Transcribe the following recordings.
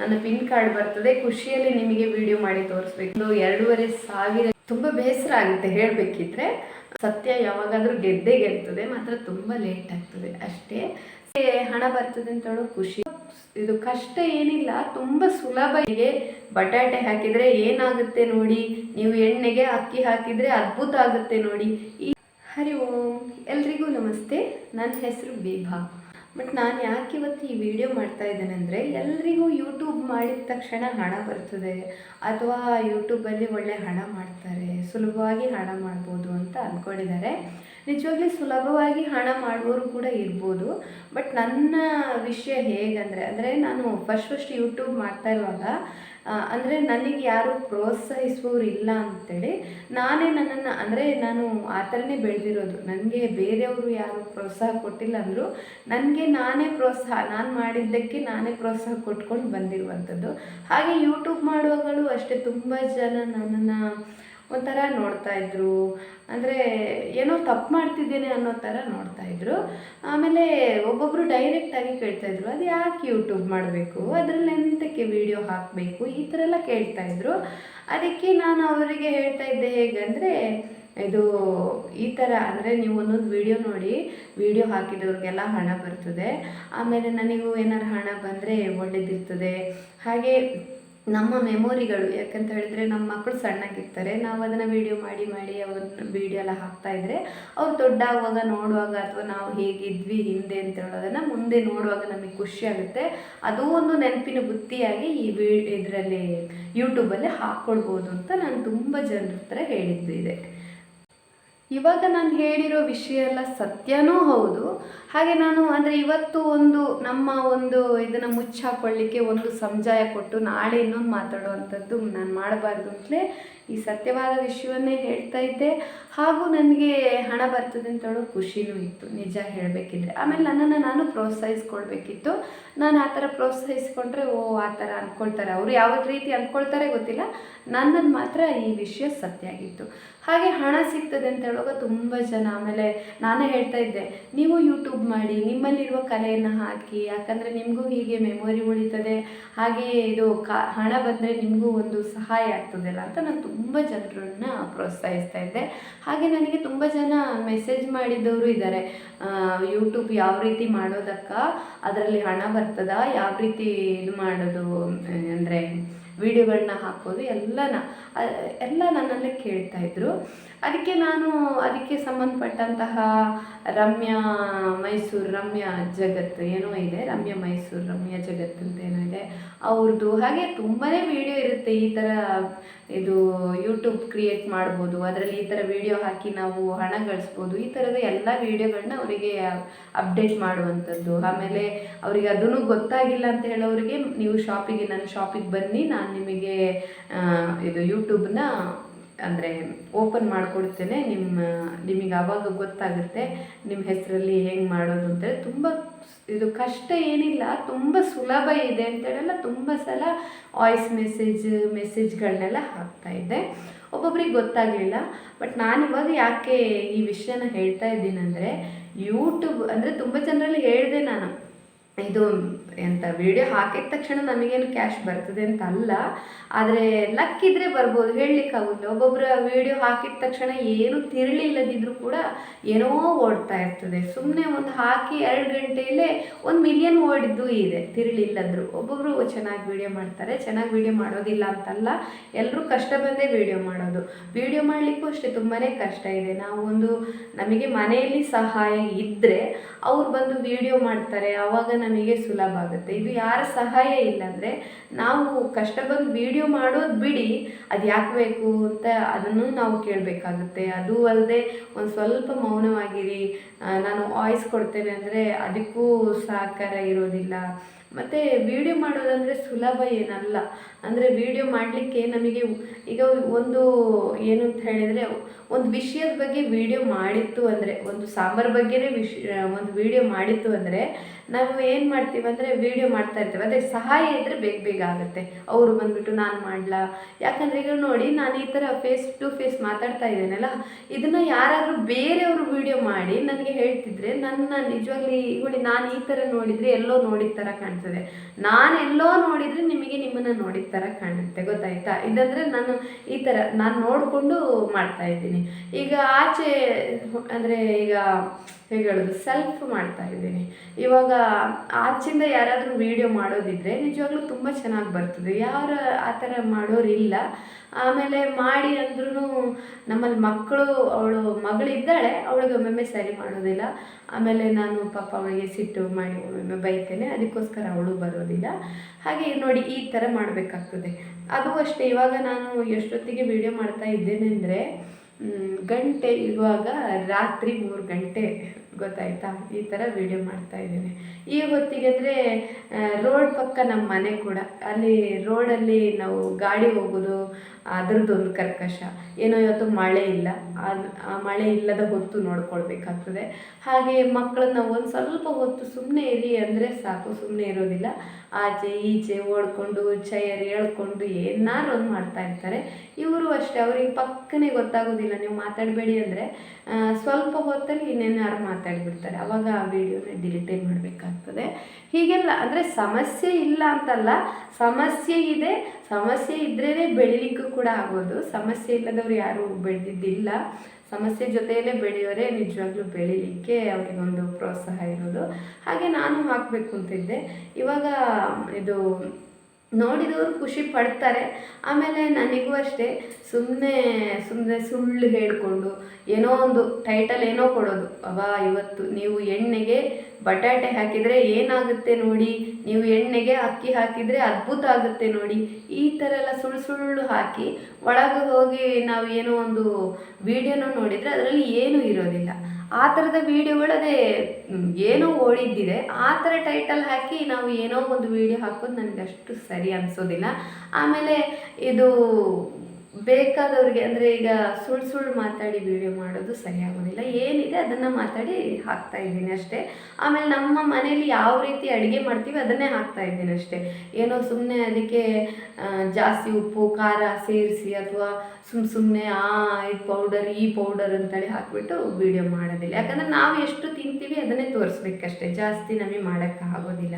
ನನ್ನ pin card ಬರ್ತದೆ, ಖುಷಿಯಲ್ಲಿ ನಿಮಗೆ ವಿಡಿಯೋ ಮಾಡಿ ತೋರಿಸ್ಬೇಕು. ಎರಡೂವರೆ ಸಾವಿರ ತುಂಬ ಬೇಸರ ಆಗುತ್ತೆ ಹೇಳಬೇಕಿದ್ರೆ. ಸತ್ಯ ಯಾವಾಗಾದರೂ ಗೆದ್ದೇ ಗೆಲ್ತದೆ, ಮಾತ್ರ ತುಂಬ ಲೇಟ್ ಆಗ್ತದೆ ಅಷ್ಟೇ. ಹಣ ಬರ್ತದೆ ಅಂತ ಹೇಳೋ ಖುಷಿ. ಇದು ಕಷ್ಟ ಏನಿಲ್ಲ, ತುಂಬ ಸುಲಭ ಹೀಗೆ ಬಟಾಟೆ ಹಾಕಿದರೆ ಏನಾಗುತ್ತೆ ನೋಡಿ, ನೀವು ಎಣ್ಣೆಗೆ ಅಕ್ಕಿ ಹಾಕಿದರೆ ಅದ್ಭುತ ಆಗುತ್ತೆ ನೋಡಿ. ಹರಿ ಓಂ, ಎಲ್ರಿಗೂ ನಮಸ್ತೆ. ನನ್ನ ಹೆಸರು ಬೇಭಾ. ಬಟ್ ನಾನು ಯಾಕೆ ಇವತ್ತು ಈ ವಿಡಿಯೋ ಮಾಡ್ತಾ ಇದ್ದೇನೆ ಅಂದರೆ ಎಲ್ರಿಗೂ ಯೂಟ್ಯೂಬ್ ಮಾಡಿದ ತಕ್ಷಣ ಹಣ ಬರ್ತದೆ. ಅಥವಾ ಯೂಟ್ಯೂಬಲ್ಲಿ ಒಳ್ಳೆ ಹಣ ಮಾಡ್ತಾರೆ. ಸುಲಭವಾಗಿ ಹಣ ಮಾಡ್ಬೋದು ಅಂತ ಅಂದ್ಕೊಂಡಿದ್ದಾರೆ ನಿಜವಾಗ್ಲೂ ಸುಲಭವಾಗಿ ಹಣ ಮಾಡುವವರು ಕೂಡ ಇರ್ಬೋದು. ಬಟ್ ನನ್ನ ವಿಷಯ ಹೇಗಂದರೆ, ಅಂದರೆ ನಾನು ಫಸ್ಟ್ ಫಸ್ಟ್ ಯೂಟ್ಯೂಬ್ ಮಾಡ್ತಾ ಇರುವಾಗ ಅಂದರೆ ನನಗೆ ಯಾರು ಪ್ರೋತ್ಸಾಹಿಸುವವರು ಇಲ್ಲ ಅಂತೇಳಿ ನಾನೇ ನನ್ನನ್ನು, ಅಂದರೆ ನಾನು ಆ ಥರನೇ ಬೆಳೆದಿರೋದು. ನನಗೆ ಬೇರೆಯವರು ಯಾರು ಪ್ರೋತ್ಸಾಹ ಕೊಟ್ಟಿಲ್ಲ ಅಂದರು ನನಗೆ ನಾನೇ ಪ್ರೋತ್ಸಾಹ, ನಾನು ಮಾಡಿದ್ದಕ್ಕೆ ನಾನೇ ಪ್ರೋತ್ಸಾಹ ಕೊಟ್ಕೊಂಡು ಬಂದಿರುವಂಥದ್ದು. ಹಾಗೆ ಯೂಟ್ಯೂಬ್ ಮಾಡುವಾಗಲೂ ಅಷ್ಟೇ, ತುಂಬ ಜನ ನನ್ನನ್ನು ಒಂಥರ ನೋಡ್ತಾ ಇದ್ರು. ಅಂದರೆ ಏನೋ ತಪ್ಪು ಮಾಡ್ತಿದ್ದೇನೆ ಅನ್ನೋ ಥರ ನೋಡ್ತಾ ಇದ್ರು. ಆಮೇಲೆ ಒಬ್ಬೊಬ್ಬರು ಡೈರೆಕ್ಟಾಗಿ ಕೇಳ್ತಾ ಇದ್ರು, ಅದು ಯಾಕೆ ಯೂಟ್ಯೂಬ್ ಮಾಡಬೇಕು? ಅದರಲ್ಲಿ ಎಂತಕ್ಕೆ ವಿಡಿಯೋ ಹಾಕಬೇಕು? ಈ ಥರ ಎಲ್ಲ ಕೇಳ್ತಾ ಇದ್ರು. ಅದಕ್ಕೆ ನಾನು ಅವರಿಗೆ ಹೇಳ್ತಾ ಇದ್ದೆ ಹೇಗಂದರೆ, ಇದು ಈ ಥರ ಅಂದರೆ ನೀವು ಒಂದೊಂದು ವಿಡಿಯೋ ನೋಡಿ ವಿಡಿಯೋ ಹಾಕಿದವ್ರಿಗೆಲ್ಲ ಹಣ ಬರ್ತದೆ. ಆಮೇಲೆ ನನಗೂ ಏನಾರು ಹಣ ಬಂದರೆ ಒಳ್ಳೆದಿರ್ತದೆ. ಹಾಗೆ ನಮ್ಮ ಮೆಮೊರಿಗಳು, ಯಾಕಂತ ಹೇಳಿದ್ರೆ ನಮ್ಮ ಮಕ್ಕಳು ಸಣ್ಣಕ್ಕಿರ್ತಾರೆ ನಾವು ಅದನ್ನು ವೀಡಿಯೋ ಮಾಡಿ ಮಾಡಿ ಅವ್ರ ವೀಡಿಯೋ ಎಲ್ಲ ಹಾಕ್ತಾ ಇದ್ರೆ ಅವ್ರು ದೊಡ್ಡಾಗುವಾಗ ನೋಡುವಾಗ ಅಥವಾ ನಾವು ಹೇಗಿದ್ವಿ ಹಿಂದೆ ಅಂತ ಹೇಳೋದನ್ನು ಮುಂದೆ ನೋಡುವಾಗ ನಮಗೆ ಖುಷಿ ಆಗುತ್ತೆ. ಅದು ಒಂದು ನೆನಪಿನ ಬುತ್ತಿಯಾಗಿ ಈ ವಿ, ಇದರಲ್ಲಿ ಯೂಟ್ಯೂಬಲ್ಲಿ ಹಾಕ್ಕೊಳ್ಬೋದು ಅಂತ ನಾನು ತುಂಬ ಜನರ ಹತ್ರ ಹೇಳಿದ್ದು ಇದೆ. ಇವಾಗ ನಾನು ಹೇಳಿರೋ ವಿಷಯ ಎಲ್ಲ ಸತ್ಯನೂ ಹೌದು. ಹಾಗೆ ನಾನು ಅಂದರೆ ಇವತ್ತು ಒಂದು ನಮ್ಮ ಒಂದು ಇದನ್ನು ಮುಚ್ಚಾಕೊಳ್ಳಿಕ್ಕೆ ಒಂದು ಸಮಜಾಯ ಕೊಟ್ಟು ನಾಳೆ ಇನ್ನೊಂದು ಮಾತಾಡುವಂಥದ್ದು ನಾನು ಮಾಡಬಾರ್ದು ಅಂತಲೇ ಈ ಸತ್ಯವಾದ ವಿಷಯವನ್ನೇ ಹೇಳ್ತಾ ಇದ್ದೆ. ಹಾಗೂ ನನಗೆ ಹಣ ಬರ್ತದೆ ಅಂತ ಹೇಳೋ ಖುಷಿನೂ ಇತ್ತು, ನಿಜ ಹೇಳಬೇಕಿದ್ರೆ. ಆಮೇಲೆ ನನ್ನನ್ನು ನಾನು ಪ್ರೋತ್ಸಾಹಿಸ್ಕೊಳ್ಬೇಕಿತ್ತು. ನಾನು ಆ ಥರ ಪ್ರೋತ್ಸಾಹಿಸ್ಕೊಂಡ್ರೆ, ಓ, ಆ ಥರ ಅಂದ್ಕೊಳ್ತಾರೆ ಅವರು ಯಾವ ರೀತಿ ಅಂದ್ಕೊಳ್ತಾರೆ ಗೊತ್ತಿಲ್ಲ. ನನ್ನದು ಮಾತ್ರ ಈ ವಿಷಯ ಸತ್ಯ ಆಗಿತ್ತು. ಹಾಗೆ ಹಣ ಸಿಗ್ತದೆ ಅಂತ ಹೇಳುವಾಗ ತುಂಬ ಜನ, ಆಮೇಲೆ ನಾನೇ ಹೇಳ್ತಾ ಇದ್ದೆ, ನೀವು ಯೂಟ್ಯೂಬ್ ಮಾಡಿ, ನಿಮ್ಮಲ್ಲಿರುವ ಕಲೆಯನ್ನು ಹಾಕಿ, ಯಾಕಂದರೆ ನಿಮಗೂ ಹೀಗೆ ಮೆಮೊರಿ ಉಳಿತದೆ. ಹಾಗೆಯೇ ಇದು ಕಾ, ಹಣ ಬಂದರೆ ನಿಮಗೂ ಒಂದು ಸಹಾಯ ಆಗ್ತದಲ್ಲ ಅಂತ ನಾನು ತುಂಬ ಜನರನ್ನ ಪ್ರೋತ್ಸಾಹಿಸ್ತಾ ಇದ್ದೆ. ಹಾಗೆ ನನಗೆ ತುಂಬ ಜನ ಮೆಸೇಜ್ ಮಾಡಿದವರು ಇದ್ದಾರೆ. ಯೂಟ್ಯೂಬ್ ಯಾವ ರೀತಿ ಮಾಡೋದಕ್ಕ, ಅದರಲ್ಲಿ ಹಣ ಬರ್ತದ, ಯಾವ ರೀತಿ ಇದು ಮಾಡೋದು ಅಂದರೆ ವೀಡಿಯೋಗಳನ್ನ ಹಾಕೋದು, ಎಲ್ಲನ ಎಲ್ಲ ನನ್ನಲ್ಲೇ ಕೇಳ್ತಾ ಇದ್ರು. ಅದಕ್ಕೆ ನಾನು ಅದಕ್ಕೆ ಸಂಬಂಧಪಟ್ಟಂತಹ ರಮ್ಯಾ ಮೈಸೂರು, ರಮ್ಯಾ ಜಗತ್ತು ಏನೋ ಇದೆ, ರಮ್ಯಾ ಮೈಸೂರು, ರಮ್ಯಾ ಜಗತ್ತು ಅಂತ ಏನೋ ಇದೆ. ಅವ್ರದ್ದು ಹಾಗೆ ತುಂಬಾ ವಿಡಿಯೋ ಇರುತ್ತೆ, ಈ ಥರ ಇದು ಯೂಟ್ಯೂಬ್ ಕ್ರಿಯೇಟ್ ಮಾಡ್ಬೋದು, ಅದರಲ್ಲಿ ಈ ಥರ ವಿಡಿಯೋ ಹಾಕಿ ನಾವು ಹಣ ಗಳಿಸ್ಬೋದು, ಈ ಥರದ ಎಲ್ಲ ವಿಡಿಯೋಗಳನ್ನ ಅವರಿಗೆ ಅಪ್ಡೇಟ್ ಮಾಡುವಂಥದ್ದು. ಆಮೇಲೆ ಅವರಿಗೆ ಅದೂ ಗೊತ್ತಾಗಿಲ್ಲ ಅಂತ ಹೇಳೋರಿಗೆ ನೀವು ಶಾಪಿಗೆ ನನ್ನ ಶಾಪಿಗೆ ಬನ್ನಿ, ನಾನು ನಿಮಗೆ ಇದು ಯೂಟ್ಯೂಬ್ನ ಅಂದರೆ ಓಪನ್ ಮಾಡಿಕೊಡ್ತೇನೆ. ನಿಮ್ಮ, ನಿಮಗೆ ಆವಾಗ ಗೊತ್ತಾಗುತ್ತೆ ನಿಮ್ಮ ಹೆಸರಲ್ಲಿ ಹೆಂಗೆ ಮಾಡೋದು ಅಂತೇಳಿ ತುಂಬ ಇದು ಕಷ್ಟ ಏನಿಲ್ಲ, ತುಂಬ ಸುಲಭ ಇದೆ ಅಂತೇಳೆಲ್ಲ ತುಂಬ ಸಲ ವಾಯ್ಸ್ ಮೆಸೇಜ್ ಮೆಸೇಜ್ಗಳನ್ನೆಲ್ಲ ಹಾಕ್ತಾ ಇದ್ದೆ. ಒಬ್ಬೊಬ್ರಿಗೆ ಗೊತ್ತಾಗಲಿಲ್ಲ ಬಟ್ ನಾನು ಇವಾಗ ಯಾಕೆ ಈ ವಿಷಯನ ಹೇಳ್ತಾ ಇದ್ದೀನಿ ಅಂದರೆ ಯೂಟ್ಯೂಬ್ ಅಂದರೆ ತುಂಬ ಜನರಲ್ಲಿ ಹೇಳಿದೆ ನಾನು. ಇದು ಎಂತ ವಿಡಿಯೋ ಹಾಕಿದ ತಕ್ಷಣ ನಮಗೇನು ಕ್ಯಾಶ್ ಬರ್ತದೆ ಅಂತ ಅಲ್ಲ ಆದರೆ ಲಕ್ ಇದ್ರೆ ಬರ್ಬೋದು, ಹೇಳಲಿಕ್ಕಾಗೋದಿಲ್ಲ. ಒಬ್ಬೊಬ್ಬರ ವಿಡಿಯೋ ಹಾಕಿದ ತಕ್ಷಣ ಏನು ತಿರುಳಿಲ್ಲದಿದ್ರೂ ಕೂಡ ಏನೋ ಓಡ್ತಾ ಇರ್ತದೆ. ಸುಮ್ಮನೆ ಒಂದು ಹಾಕಿ ಎರಡು ಗಂಟೆಯಲ್ಲೇ ಒಂದು ಮಿಲಿಯನ್ ಓಡಿದ್ದು ಇದೆ, ತಿರುಳಿಲ್ಲದ್ರು. ಒಬ್ಬೊಬ್ಬರು ಚೆನ್ನಾಗಿ ವಿಡಿಯೋ ಮಾಡ್ತಾರೆ, ಚೆನ್ನಾಗಿ ವಿಡಿಯೋ ಮಾಡೋದಿಲ್ಲ ಅಂತಲ್ಲ ಎಲ್ಲರೂ ಕಷ್ಟ ಬಂದೇ ವಿಡಿಯೋ ಮಾಡೋದು. ವಿಡಿಯೋ ಮಾಡಲಿಕ್ಕೂ ಅಷ್ಟೇ ತುಂಬಾ ಕಷ್ಟ ಇದೆ. ನಾವು ಒಂದು ನಮಗೆ ಮನೆಯಲ್ಲಿ ಸಹಾಯ ಇದ್ದರೆ ಅವ್ರು ಬಂದು ವಿಡಿಯೋ ಮಾಡ್ತಾರೆ ಆವಾಗ ನಮಗೆ ಸುಲಭ ಆಗುತ್ತೆ. ಇದು ಯಾರ ಸಹಾಯ ಇಲ್ಲಾಂದರೆ ನಾವು ಕಷ್ಟ ಬಂದು ವಿಡಿಯೋ ಮಾಡೋದು ಬಿಡಿ, ಅದು ಯಾಕೆ ಬೇಕು ಅಂತ ಅದನ್ನು ನಾವು ಕೇಳಬೇಕಾಗುತ್ತೆ. ಅದು ಅಲ್ಲದೆ ಒಂದು ಸ್ವಲ್ಪ ಮೌನವಾಗಿರಿ ನಾನು ವಾಯ್ಸ್ ಕೊಡ್ತೇನೆ ಅಂದರೆ ಅದಕ್ಕೂ ಸಹಕಾರ ಇರೋದಿಲ್ಲ. ಮತ್ತು ವಿಡಿಯೋ ಮಾಡೋದಂದರೆ ಸುಲಭ ಏನಲ್ಲ. ಅಂದರೆ ವಿಡಿಯೋ ಮಾಡಲಿಕ್ಕೆ ನಮಗೆ ಈಗ ಒಂದು ಏನು ಅಂತ ಹೇಳಿದರೆ ಒಂದು ವಿಷಯದ ಬಗ್ಗೆ ವಿಡಿಯೋ ಮಾಡಿತ್ತು ಅಂದರೆ, ಒಂದು ಸಾಂಬಾರ್ ಬಗ್ಗೆನೇ ವಿಷ ಒಂದು ವಿಡಿಯೋ ಮಾಡಿತ್ತು ಅಂದರೆ ನಾವು ಏನು ಮಾಡ್ತೀವಿ ಅಂದರೆ ವಿಡಿಯೋ ಮಾಡ್ತಾ ಇರ್ತೀವಿ. ಅದೇ ಸಹಾಯ ಇದ್ದರೆ ಬೇಗ ಬೇಗ ಆಗುತ್ತೆ. ಅವರು ಬಂದ್ಬಿಟ್ಟು ನಾನು ಮಾಡಲಾ? ಯಾಕಂದರೆ ಈಗ ನೋಡಿ, ನಾನು ಈ ಥರ ಫೇಸ್ ಟು ಫೇಸ್ ಮಾತಾಡ್ತಾ ಇದ್ದೇನಲ್ಲ, ಇದನ್ನು ಯಾರಾದರೂ ಬೇರೆಯವರು ವಿಡಿಯೋ ಮಾಡಿ ನನಗೆ ಹೇಳ್ತಿದ್ರೆ ನನ್ನ ನಿಜವಾಗ್ಲಿ ನೋಡಿ, ನಾನು ಈ ಥರ ನೋಡಿದರೆ ಎಲ್ಲೋ ನೋಡಿದ ಥರ ಕಾಣ್ತದೆ. ನಾನು ಎಲ್ಲೋ ನೋಡಿದರೆ ನಿಮಗೆ ನಿಮ್ಮನ್ನು ನೋಡಿದ ಥರ ಕಾಣುತ್ತೆ. ಗೊತ್ತಾಯ್ತಾ? ಇದಂದರೆ ನಾನು ಈ ಥರ ನಾನು ನೋಡಿಕೊಂಡು ಮಾಡ್ತಾ ಇದ್ದೀನಿ. ಈಗ ಆಚೆ ಅಂದರೆ ಈಗ ಹೇಗೆ ಹೇಳೋದು ಸೆಲ್ಫ್ ಮಾಡ್ತಾ ಇದ್ದೀನಿ. ಇವಾಗ ಆಚಿಂದ ಯಾರಾದರೂ ವಿಡಿಯೋ ಮಾಡೋದಿದ್ರೆ ನಿಜವಾಗ್ಲೂ ತುಂಬ ಚೆನ್ನಾಗಿ ಬರ್ತದೆ. ಯಾರು ಆ ಥರ ಮಾಡೋರಿಲ್ಲ ಆಮೇಲೆ ಮಾಡಿ ಅಂದ್ರೂ ನಮ್ಮಲ್ಲಿ ಮಕ್ಕಳು ಅವಳು ಮಗಳಿದ್ದಾಳೆ, ಅವಳಿಗೆ ಒಮ್ಮೊಮ್ಮೆ ಸರಿ ಮಾಡೋದಿಲ್ಲ. ಆಮೇಲೆ ನಾನು ಪಾಪ ಅವಳಿಗೆ ಸಿಟ್ಟು ಮಾಡಿ ಒಮ್ಮೊಮ್ಮೆ ಬೈತೇನೆ. ಅದಕ್ಕೋಸ್ಕರ ಅವಳು ಬರೋದಿಲ್ಲ. ಹಾಗೆ ನೋಡಿ ಈ ಥರ ಮಾಡಬೇಕಾಗ್ತದೆ. ಅದು ಅಷ್ಟೇ. ಇವಾಗ ನಾನು ಎಷ್ಟೊತ್ತಿಗೆ ವಿಡಿಯೋ ಮಾಡ್ತಾ ಇದ್ದೇನೆ ಅಂದರೆ ಗಂಟೆ ಇವಾಗ ರಾತ್ರಿ ಮೂರು ಗಂಟೆ ಗೊತ್ತಾಯ್ತಾ? ಈ ಥರ ವಿಡಿಯೋ ಮಾಡ್ತಾ ಇದ್ದೀನಿ. ಈ ಹೊತ್ತಿಗೆ ಅಂದರೆ ರೋಡ್ ಪಕ್ಕ ನಮ್ಮ ಮನೆ ಕೂಡ. ಅಲ್ಲಿ ರೋಡಲ್ಲಿ ನಾವು ಗಾಡಿ ಹೋಗೋದು, ಅದರದ್ದೊಂದು ಕರ್ಕಶ. ಏನೋ ಇವತ್ತು ಮಳೆ ಇಲ್ಲ. ಆ ಮಳೆ ಇಲ್ಲದ ಹೊತ್ತು ನೋಡ್ಕೊಳ್ಬೇಕಾಗ್ತದೆ. ಹಾಗೆ ಮಕ್ಕಳನ್ನ ಒಂದು ಸ್ವಲ್ಪ ಹೊತ್ತು ಸುಮ್ಮನೆ ಇರಿ ಅಂದರೆ ಸಾಕು. ಸುಮ್ಮನೆ ಇರೋದಿಲ್ಲ. ಆಚೆ ಈಚೆ ಓಡ್ಕೊಂಡು ಚೇರ್ ಹೇಳ್ಕೊಂಡು ಏನಾರು ಒಂದು ಮಾಡ್ತಾ ಇರ್ತಾರೆ. ಇವರು ಅಷ್ಟೇ, ಅವ್ರಿಗೆ ಪಕ್ಕನೆ ಗೊತ್ತಾಗೋದಿಲ್ಲ. ನೀವು ಮಾತಾಡಬೇಡಿ ಅಂದರೆ ಸ್ವಲ್ಪ ಹೊತ್ತಲ್ಲಿ ಇನ್ನೇನಾರು ಮಾತಾಡಿಬಿಡ್ತಾರೆ. ಅವಾಗ ಆ ವಿಡಿಯೋನ ಡಿಲೀಟೇ ಮಾಡಬೇಕಾಗ್ತದೆ? ಹೀಗೆಲ್ಲ, ಅಂದರೆ ಸಮಸ್ಯೆ ಇಲ್ಲ ಅಂತಲ್ಲ, ಸಮಸ್ಯೆ ಇದೆ. ಸಮಸ್ಯೆ ಇದ್ರೇ ಬೆಳಿಲಿಕ್ಕೂ ಕೂಡ ಆಗೋದು. ಸಮಸ್ಯೆ ಇಲ್ಲದವ್ರು ಯಾರು ಬೆಳೆದಿದ್ದಿಲ್ಲ. ಸಮಸ್ಯೆ ಜೊತೆಯಲ್ಲೇ ಬೆಳೆಯೋರೆ ನಿಜವಾಗ್ಲೂ ಬೆಳಿಲಿಕ್ಕೆ ಅವರಿಗೊಂದು ಪ್ರೋತ್ಸಾಹ ಇರೋದು. ಹಾಗೆ ನಾನು ಹಾಕಬೇಕು ಅಂತಿದ್ದೆ ಇವಾಗ ಇದು ನೋಡಿದವರು ಖುಷಿ ಪಡ್ತಾರೆ. ಆಮೇಲೆ ನನಗೂ ಅಷ್ಟೇ ಸುಮ್ಮನೆ ಸುಮ್ಮನೆ ಸುಳ್ಳು ಹೇಳಿಕೊಂಡು, ಏನೋ ಒಂದು ಟೈಟಲ್ ಏನೋ ಕೊಡೋದು. ಅವ ಇವತ್ತು ನೀವು ಎಣ್ಣೆಗೆ ಬಟಾಟೆ ಹಾಕಿದರೆ ಏನಾಗುತ್ತೆ ನೋಡಿ? ನೀವು ಎಣ್ಣೆಗೆ ಅಕ್ಕಿ ಹಾಕಿದರೆ ಅದ್ಭುತ ಆಗುತ್ತೆ ನೋಡಿ? ಈ ಥರ ಎಲ್ಲ ಸುಳ್ಳು ಸುಳ್ಳು ಹಾಕಿ, ಒಳಗೆ ಹೋಗಿ ನಾವು ಏನೋ ಒಂದು ವಿಡಿಯೋನ ನೋಡಿದರೆ ಅದರಲ್ಲಿ ಏನೂ ಇರೋದಿಲ್ಲ. ಆ ಥರದ ವೀಡಿಯೋಗಳು ಅದೇ ಏನೋ ಓಡಿದ್ದಿದೆ. ಆ ಥರ ಟೈಟಲ್ ಹಾಕಿ ನಾವು ಏನೋ ಒಂದು ವಿಡಿಯೋ ಹಾಕೋದು ನನಗೆ ಅಷ್ಟು ಸರಿ ಅನಿಸೋದಿಲ್ಲ. ಆಮೇಲೆ ಇದು ಬೇಕಾದವ್ರಿಗೆ, ಅಂದರೆ ಈಗ ಸುಳ್ಳು ಸುಳ್ಳು ಮಾತಾಡಿ ವಿಡಿಯೋ ಮಾಡೋದು ಸರಿಯಾಗೋದಿಲ್ಲ ಏನಿದೆ ಅದನ್ನು ಮಾತಾಡಿ ಹಾಕ್ತಾ ಇದ್ದೀನಿ ಅಷ್ಟೇ. ಆಮೇಲೆ ನಮ್ಮ ಮನೇಲಿ ಯಾವ ರೀತಿ ಅಡುಗೆ ಮಾಡ್ತೀವಿ ಅದನ್ನೇ ಹಾಕ್ತಾ ಇದ್ದೀನಿ ಅಷ್ಟೇ. ಏನೋ ಸುಮ್ಮನೆ ಅದಕ್ಕೆ ಜಾಸ್ತಿ ಉಪ್ಪು, ಖಾರ ಸೇರಿಸಿ ಅಥವಾ ಸುಮ್ಮ ಸುಮ್ಮನೆ ಆ ಇದು ಪೌಡರ್ ಈ ಪೌಡರ್ ಅಂತೇಳಿ ಹಾಕಿಬಿಟ್ಟು ವಿಡಿಯೋ ಮಾಡೋದಿಲ್ಲ. ಯಾಕಂದರೆ ನಾವು ಎಷ್ಟು ತಿಂತೀವಿ ಅದನ್ನೇ ತೋರಿಸ್ಬೇಕಷ್ಟೇ. ಜಾಸ್ತಿ ನಮಗೆ ಮಾಡೋಕ್ಕೆ ಆಗೋದಿಲ್ಲ.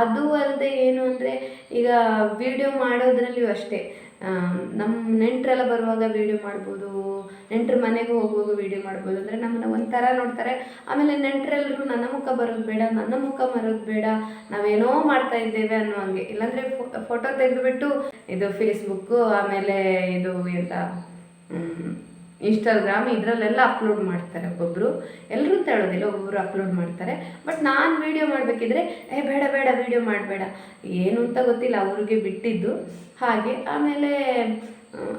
ಅದು ಅಲ್ಲದೆ ಏನು ಅಂದರೆ ಈಗ ವಿಡಿಯೋ ಮಾಡೋದ್ರಲ್ಲಿಯೂ ಅಷ್ಟೇ. ನಮ್ಮ ನೆಂಟರೆಲ್ಲ ಬರುವಾಗ ವೀಡಿಯೋ ಮಾಡ್ಬೋದು, ನೆಂಟ್ರ ಮನೆಗೆ ಹೋಗುವಾಗ ವೀಡಿಯೋ ಮಾಡ್ಬೋದು. ಅಂದರೆ ನಮ್ಮನ್ನ ಒಂಥರ ನೋಡ್ತಾರೆ. ಆಮೇಲೆ ನೆಂಟರೆಲ್ಲರೂ ನನ್ನ ಮುಖ ಬರೋದು ಬೇಡ, ನನ್ನ ಮುಖ ಬರೋದು ಬೇಡ, ನಾವೇನೋ ಮಾಡ್ತಾ ಇದ್ದೇವೆ ಅನ್ನೋ ಹಂಗೆ. ಇಲ್ಲಾಂದರೆ ಫೋಟೋ ತೆಗೆದುಬಿಟ್ಟು ಇದು ಫೇಸ್ಬುಕ್ಕು ಆಮೇಲೆ ಇದು ಎಂತ ಇನ್ಸ್ಟಾಗ್ರಾಮ್ ಇದರಲ್ಲೆಲ್ಲ ಅಪ್ಲೋಡ್ ಮಾಡ್ತಾರೆ ಒಬ್ಬೊಬ್ಬರು ಎಲ್ಲರೂ ತೇಳೋದಿಲ್ಲ ಒಬ್ಬೊಬ್ಬರು ಅಪ್ಲೋಡ್ ಮಾಡ್ತಾರೆ. ಬಟ್ ನಾನು ವೀಡಿಯೋ ಮಾಡಬೇಕಿದ್ರೆ, ಏ, ಬೇಡ ಬೇಡ ವೀಡಿಯೋ ಮಾಡಬೇಡ. ಏನು ಅಂತ ಗೊತ್ತಿಲ್ಲ, ಅವ್ರಿಗೆ ಬಿಟ್ಟಿದ್ದು. ಹಾಗೆ, ಆಮೇಲೆ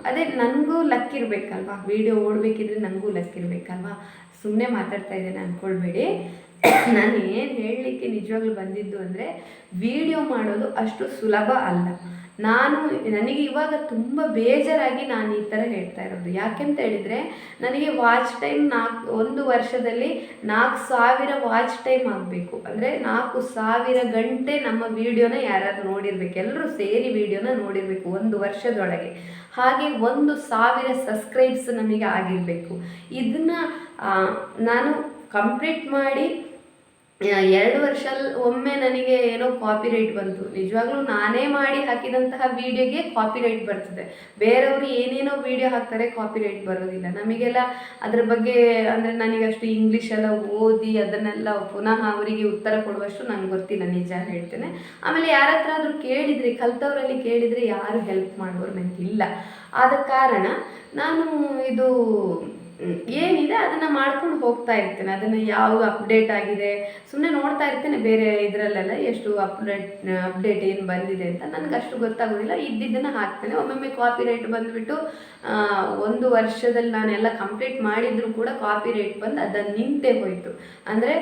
ಅದೇ ನನಗೂ ಲಕ್ ಇರಬೇಕಲ್ವಾ? ವೀಡಿಯೋ ಓಡಬೇಕಿದ್ರೆ ನನಗೂ ಲಕ್ ಇರಬೇಕಲ್ವಾ? ಸುಮ್ಮನೆ ಮಾತಾಡ್ತಾ ಇದ್ದೇನೆ ಅಂದ್ಕೊಳ್ಬೇಡಿ ನಾನು ಏನು ಹೇಳಲಿಕ್ಕೆ ನಿಜವಾಗ್ಲೂ ಬಂದಿದ್ದು ಅಂದರೆ ವೀಡಿಯೋ ಮಾಡೋದು ಅಷ್ಟು ಸುಲಭ ಅಲ್ಲ. ನಾನು, ನನಗೆ ಇವಾಗ ತುಂಬ ಬೇಜಾರಾಗಿ ನಾನು ಈ ಥರ ಹೇಳ್ತಾ ಇರೋದು. ಯಾಕೆಂತ ಹೇಳಿದರೆ, ನನಗೆ ವಾಚ್ ಟೈಮ್ ನಾಲ್ಕು, ಒಂದು ವರ್ಷದಲ್ಲಿ ನಾಲ್ಕು ಸಾವಿರ ವಾಚ್ ಟೈಮ್ ಆಗಬೇಕು. ಅಂದರೆ ನಾಲ್ಕು ಸಾವಿರ ಗಂಟೆ ನಮ್ಮ ವಿಡಿಯೋನ ಯಾರು ನೋಡಿರ್ಬೇಕು. ಎಲ್ಲರೂ ಸೇರಿ ವಿಡಿಯೋನ ನೋಡಿರಬೇಕು ಒಂದು ವರ್ಷದೊಳಗೆ. ಹಾಗೆ ಒಂದು ಸಾವಿರ ಸಬ್ಸ್ಕ್ರೈಬ್ಸ್ ನಮಗೆ ಆಗಿರಬೇಕು. ಇದನ್ನು ನಾನು ಕಂಪ್ಲೀಟ್ ಮಾಡಿ ಎರಡು ವರ್ಷ ಒಮ್ಮೆ ನನಗೆ ಏನೋ ಕಾಪಿ ರೈಟ್ ಬಂತು. ನಿಜವಾಗ್ಲೂ ನಾನೇ ಮಾಡಿ ಹಾಕಿದಂತಹ ವಿಡಿಯೋಗೆ ಕಾಪಿ ರೈಟ್ ಬರ್ತದೆ. ಬೇರೆಯವರು ಏನೇನೋ ವಿಡಿಯೋ ಹಾಕ್ತಾರೆ ಕಾಪಿ ರೈಟ್ ಬರೋದಿಲ್ಲ. ನಮಗೆಲ್ಲ ಅದ್ರ ಬಗ್ಗೆ ಅಂದರೆ ನನಗೆ ಅಷ್ಟು ಇಂಗ್ಲೀಷ್ ಎಲ್ಲ ಓದಿ ಅದನ್ನೆಲ್ಲ ಪುನಃ ಅವರಿಗೆ ಉತ್ತರ ಕೊಡುವಷ್ಟು ನಂಗೆ ಗೊತ್ತಿಲ್ಲ, ನಿಜ ಹೇಳ್ತೇನೆ. ಆಮೇಲೆ ಯಾರ ಹತ್ರ ಆದರೂ ಕೇಳಿದರೆ, ಕಲ್ತವರಲ್ಲಿ ಕೇಳಿದರೆ ಯಾರು ಹೆಲ್ಪ್ ಮಾಡೋರು ನನಗಿಲ್ಲ ಆದ ಕಾರಣ ನಾನು ಇದು ಏನಿದೆ ಅದನ್ನು ಮಾಡ್ಕೊಂಡು ಹೋಗ್ತಾ ಇರ್ತೇನೆ. ಅದನ್ನು ಯಾವ ಅಪ್ಡೇಟ್ ಆಗಿದೆ ಸುಮ್ಮನೆ ನೋಡ್ತಾ ಇರ್ತೇನೆ ಬೇರೆ ಇದರಲ್ಲೆಲ್ಲ ಎಷ್ಟು ಅಪ್ಡೇಟ್ ಅಪ್ಡೇಟ್ ಏನು ಬಂದಿದೆ ಅಂತ. ನನಗೆ ಅಷ್ಟು ಗೊತ್ತಾಗೋದಿಲ್ಲ. ಇದ್ದಿದ್ದನ್ನು ಹಾಕ್ತೇನೆ. ಒಮ್ಮೊಮ್ಮೆ ಕಾಪಿ ರೈಟ್ ಬಂದುಬಿಟ್ಟು ಒಂದು ವರ್ಷದಲ್ಲಿ ನಾನೆಲ್ಲ ಕಂಪ್ಲೀಟ್ ಮಾಡಿದರೂ ಕೂಡ ಕಾಪಿ ರೇಟ್ ಬಂದು ಅದನ್ನು ನಿಂತೇ ಹೋಯಿತು. ಅಂದರೆ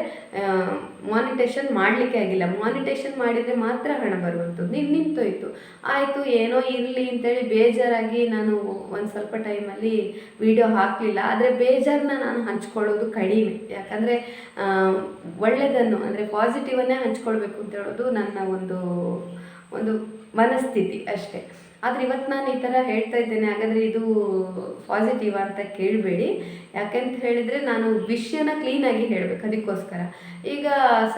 ಮಾನಿಟೇಷನ್ ಮಾಡಲಿಕ್ಕೆ ಆಗಿಲ್ಲ. ಮಾನಿಟೇಷನ್ ಮಾಡಿದರೆ ಮಾತ್ರ ಹಣ ಬರುವಂಥದ್ದು. ನಿನ್ ನಿಂತೋಯ್ತು. ಆಯಿತು, ಏನೋ ಇರಲಿ ಅಂತೇಳಿ ಬೇಜಾರಾಗಿ ನಾನು ಒಂದು ಸ್ವಲ್ಪ ಟೈಮಲ್ಲಿ ವಿಡಿಯೋ ಹಾಕಲಿಲ್ಲ. ಆದರೆ ಆದರೆ ಬೇಜಾರನ್ನ ನಾನು ಹಂಚ್ಕೊಳ್ಳೋದು ಕಡಿಮೆ. ಯಾಕಂದರೆ ಒಳ್ಳೆಯದನ್ನು ಅಂದರೆ ಪಾಸಿಟಿವನ್ನೇ ಹಂಚ್ಕೊಳ್ಬೇಕು ಅಂತ ಹೇಳೋದು ನನ್ನ ಒಂದು ಒಂದು ಮನಸ್ಥಿತಿ ಅಷ್ಟೇ. ಆದರೆ ಇವತ್ತು ನಾನು ಈ ಥರ ಹೇಳ್ತಾ ಇದ್ದೇನೆ, ಹಾಗಾದ್ರೆ ಇದು ಪಾಸಿಟಿವ್ ಅಂತ ಕೇಳಬೇಡಿ. ಯಾಕೆಂತ ಹೇಳಿದರೆ ನಾನು ವಿಷಯನ ಕ್ಲೀನಾಗಿ ಹೇಳಬೇಕು ಅದಕ್ಕೋಸ್ಕರ. ಈಗ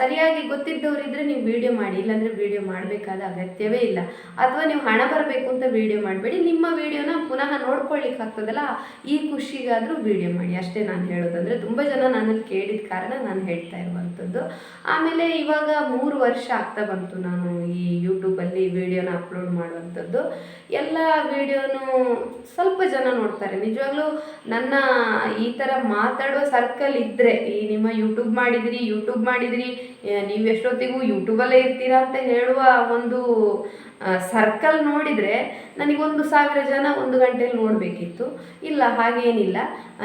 ಸರಿಯಾಗಿ ಗೊತ್ತಿದ್ದವರಿದ್ದರೆ ನೀವು ವಿಡಿಯೋ ಮಾಡಿ, ಇಲ್ಲಾಂದರೆ ವಿಡಿಯೋ ಮಾಡಬೇಕಾದ ಅಗತ್ಯವೇ ಇಲ್ಲ. ಅಥವಾ ನೀವು ಹಣ ಬರಬೇಕು ಅಂತ ವಿಡಿಯೋ ಮಾಡಬೇಡಿ, ನಿಮ್ಮ ವಿಡಿಯೋನ ಪುನಃ ನೋಡ್ಕೊಳ್ಳಿಕ್ಕೆ ಆಗ್ತದಲ್ಲ, ಈ ಖುಷಿಗಾದರೂ ವಿಡಿಯೋ ಮಾಡಿ. ಅಷ್ಟೇ ನಾನು ಹೇಳೋದಂದರೆ ತುಂಬ ಜನ ನನ್ನಲ್ಲಿ ಕೇಳಿದ ಕಾರಣ ನಾನು ಹೇಳ್ತಾ ಇರುವಂಥದ್ದು. ಆಮೇಲೆ ಇವಾಗ ಮೂರು ವರ್ಷ ಆಗ್ತಾ ಬಂತು ನಾನು ಈ ಯೂಟ್ಯೂಬಲ್ಲಿ ವಿಡಿಯೋನ ಅಪ್ಲೋಡ್ ಮಾಡುವಂಥದ್ದು. ಎಲ್ಲ ವಿಡಿಯೋನು ಸ್ವಲ್ಪ ಜನ ನೋಡ್ತಾರೆ. ನಿಜವಾಗ್ಲೂ ನನ್ನ ಈ ಥರ ಮಾತಾಡೋ ಸರ್ಕಲ್ ಇದ್ದರೆ ಈ ನಿಮ್ಮ ಯೂಟ್ಯೂಬ್ ಮಾಡಿದಿರಿ ಯೂಟ್ಯೂಬ್ ಮಾಡಿದಿರಿ ನೀವು ಎಷ್ಟೊತ್ತಿಗೂ ಯೂಟ್ಯೂಬಲ್ಲೇ ಇರ್ತೀರಾ ಅಂತ ಹೇಳುವ ಒಂದು ಸರ್ಕಲ್ ನೋಡಿದರೆ ನನಗೊಂದು ಸಾವಿರ ಜನ ಒಂದು ಗಂಟೆಯಲ್ಲಿ ನೋಡಬೇಕಿತ್ತು. ಇಲ್ಲ, ಹಾಗೇನಿಲ್ಲ.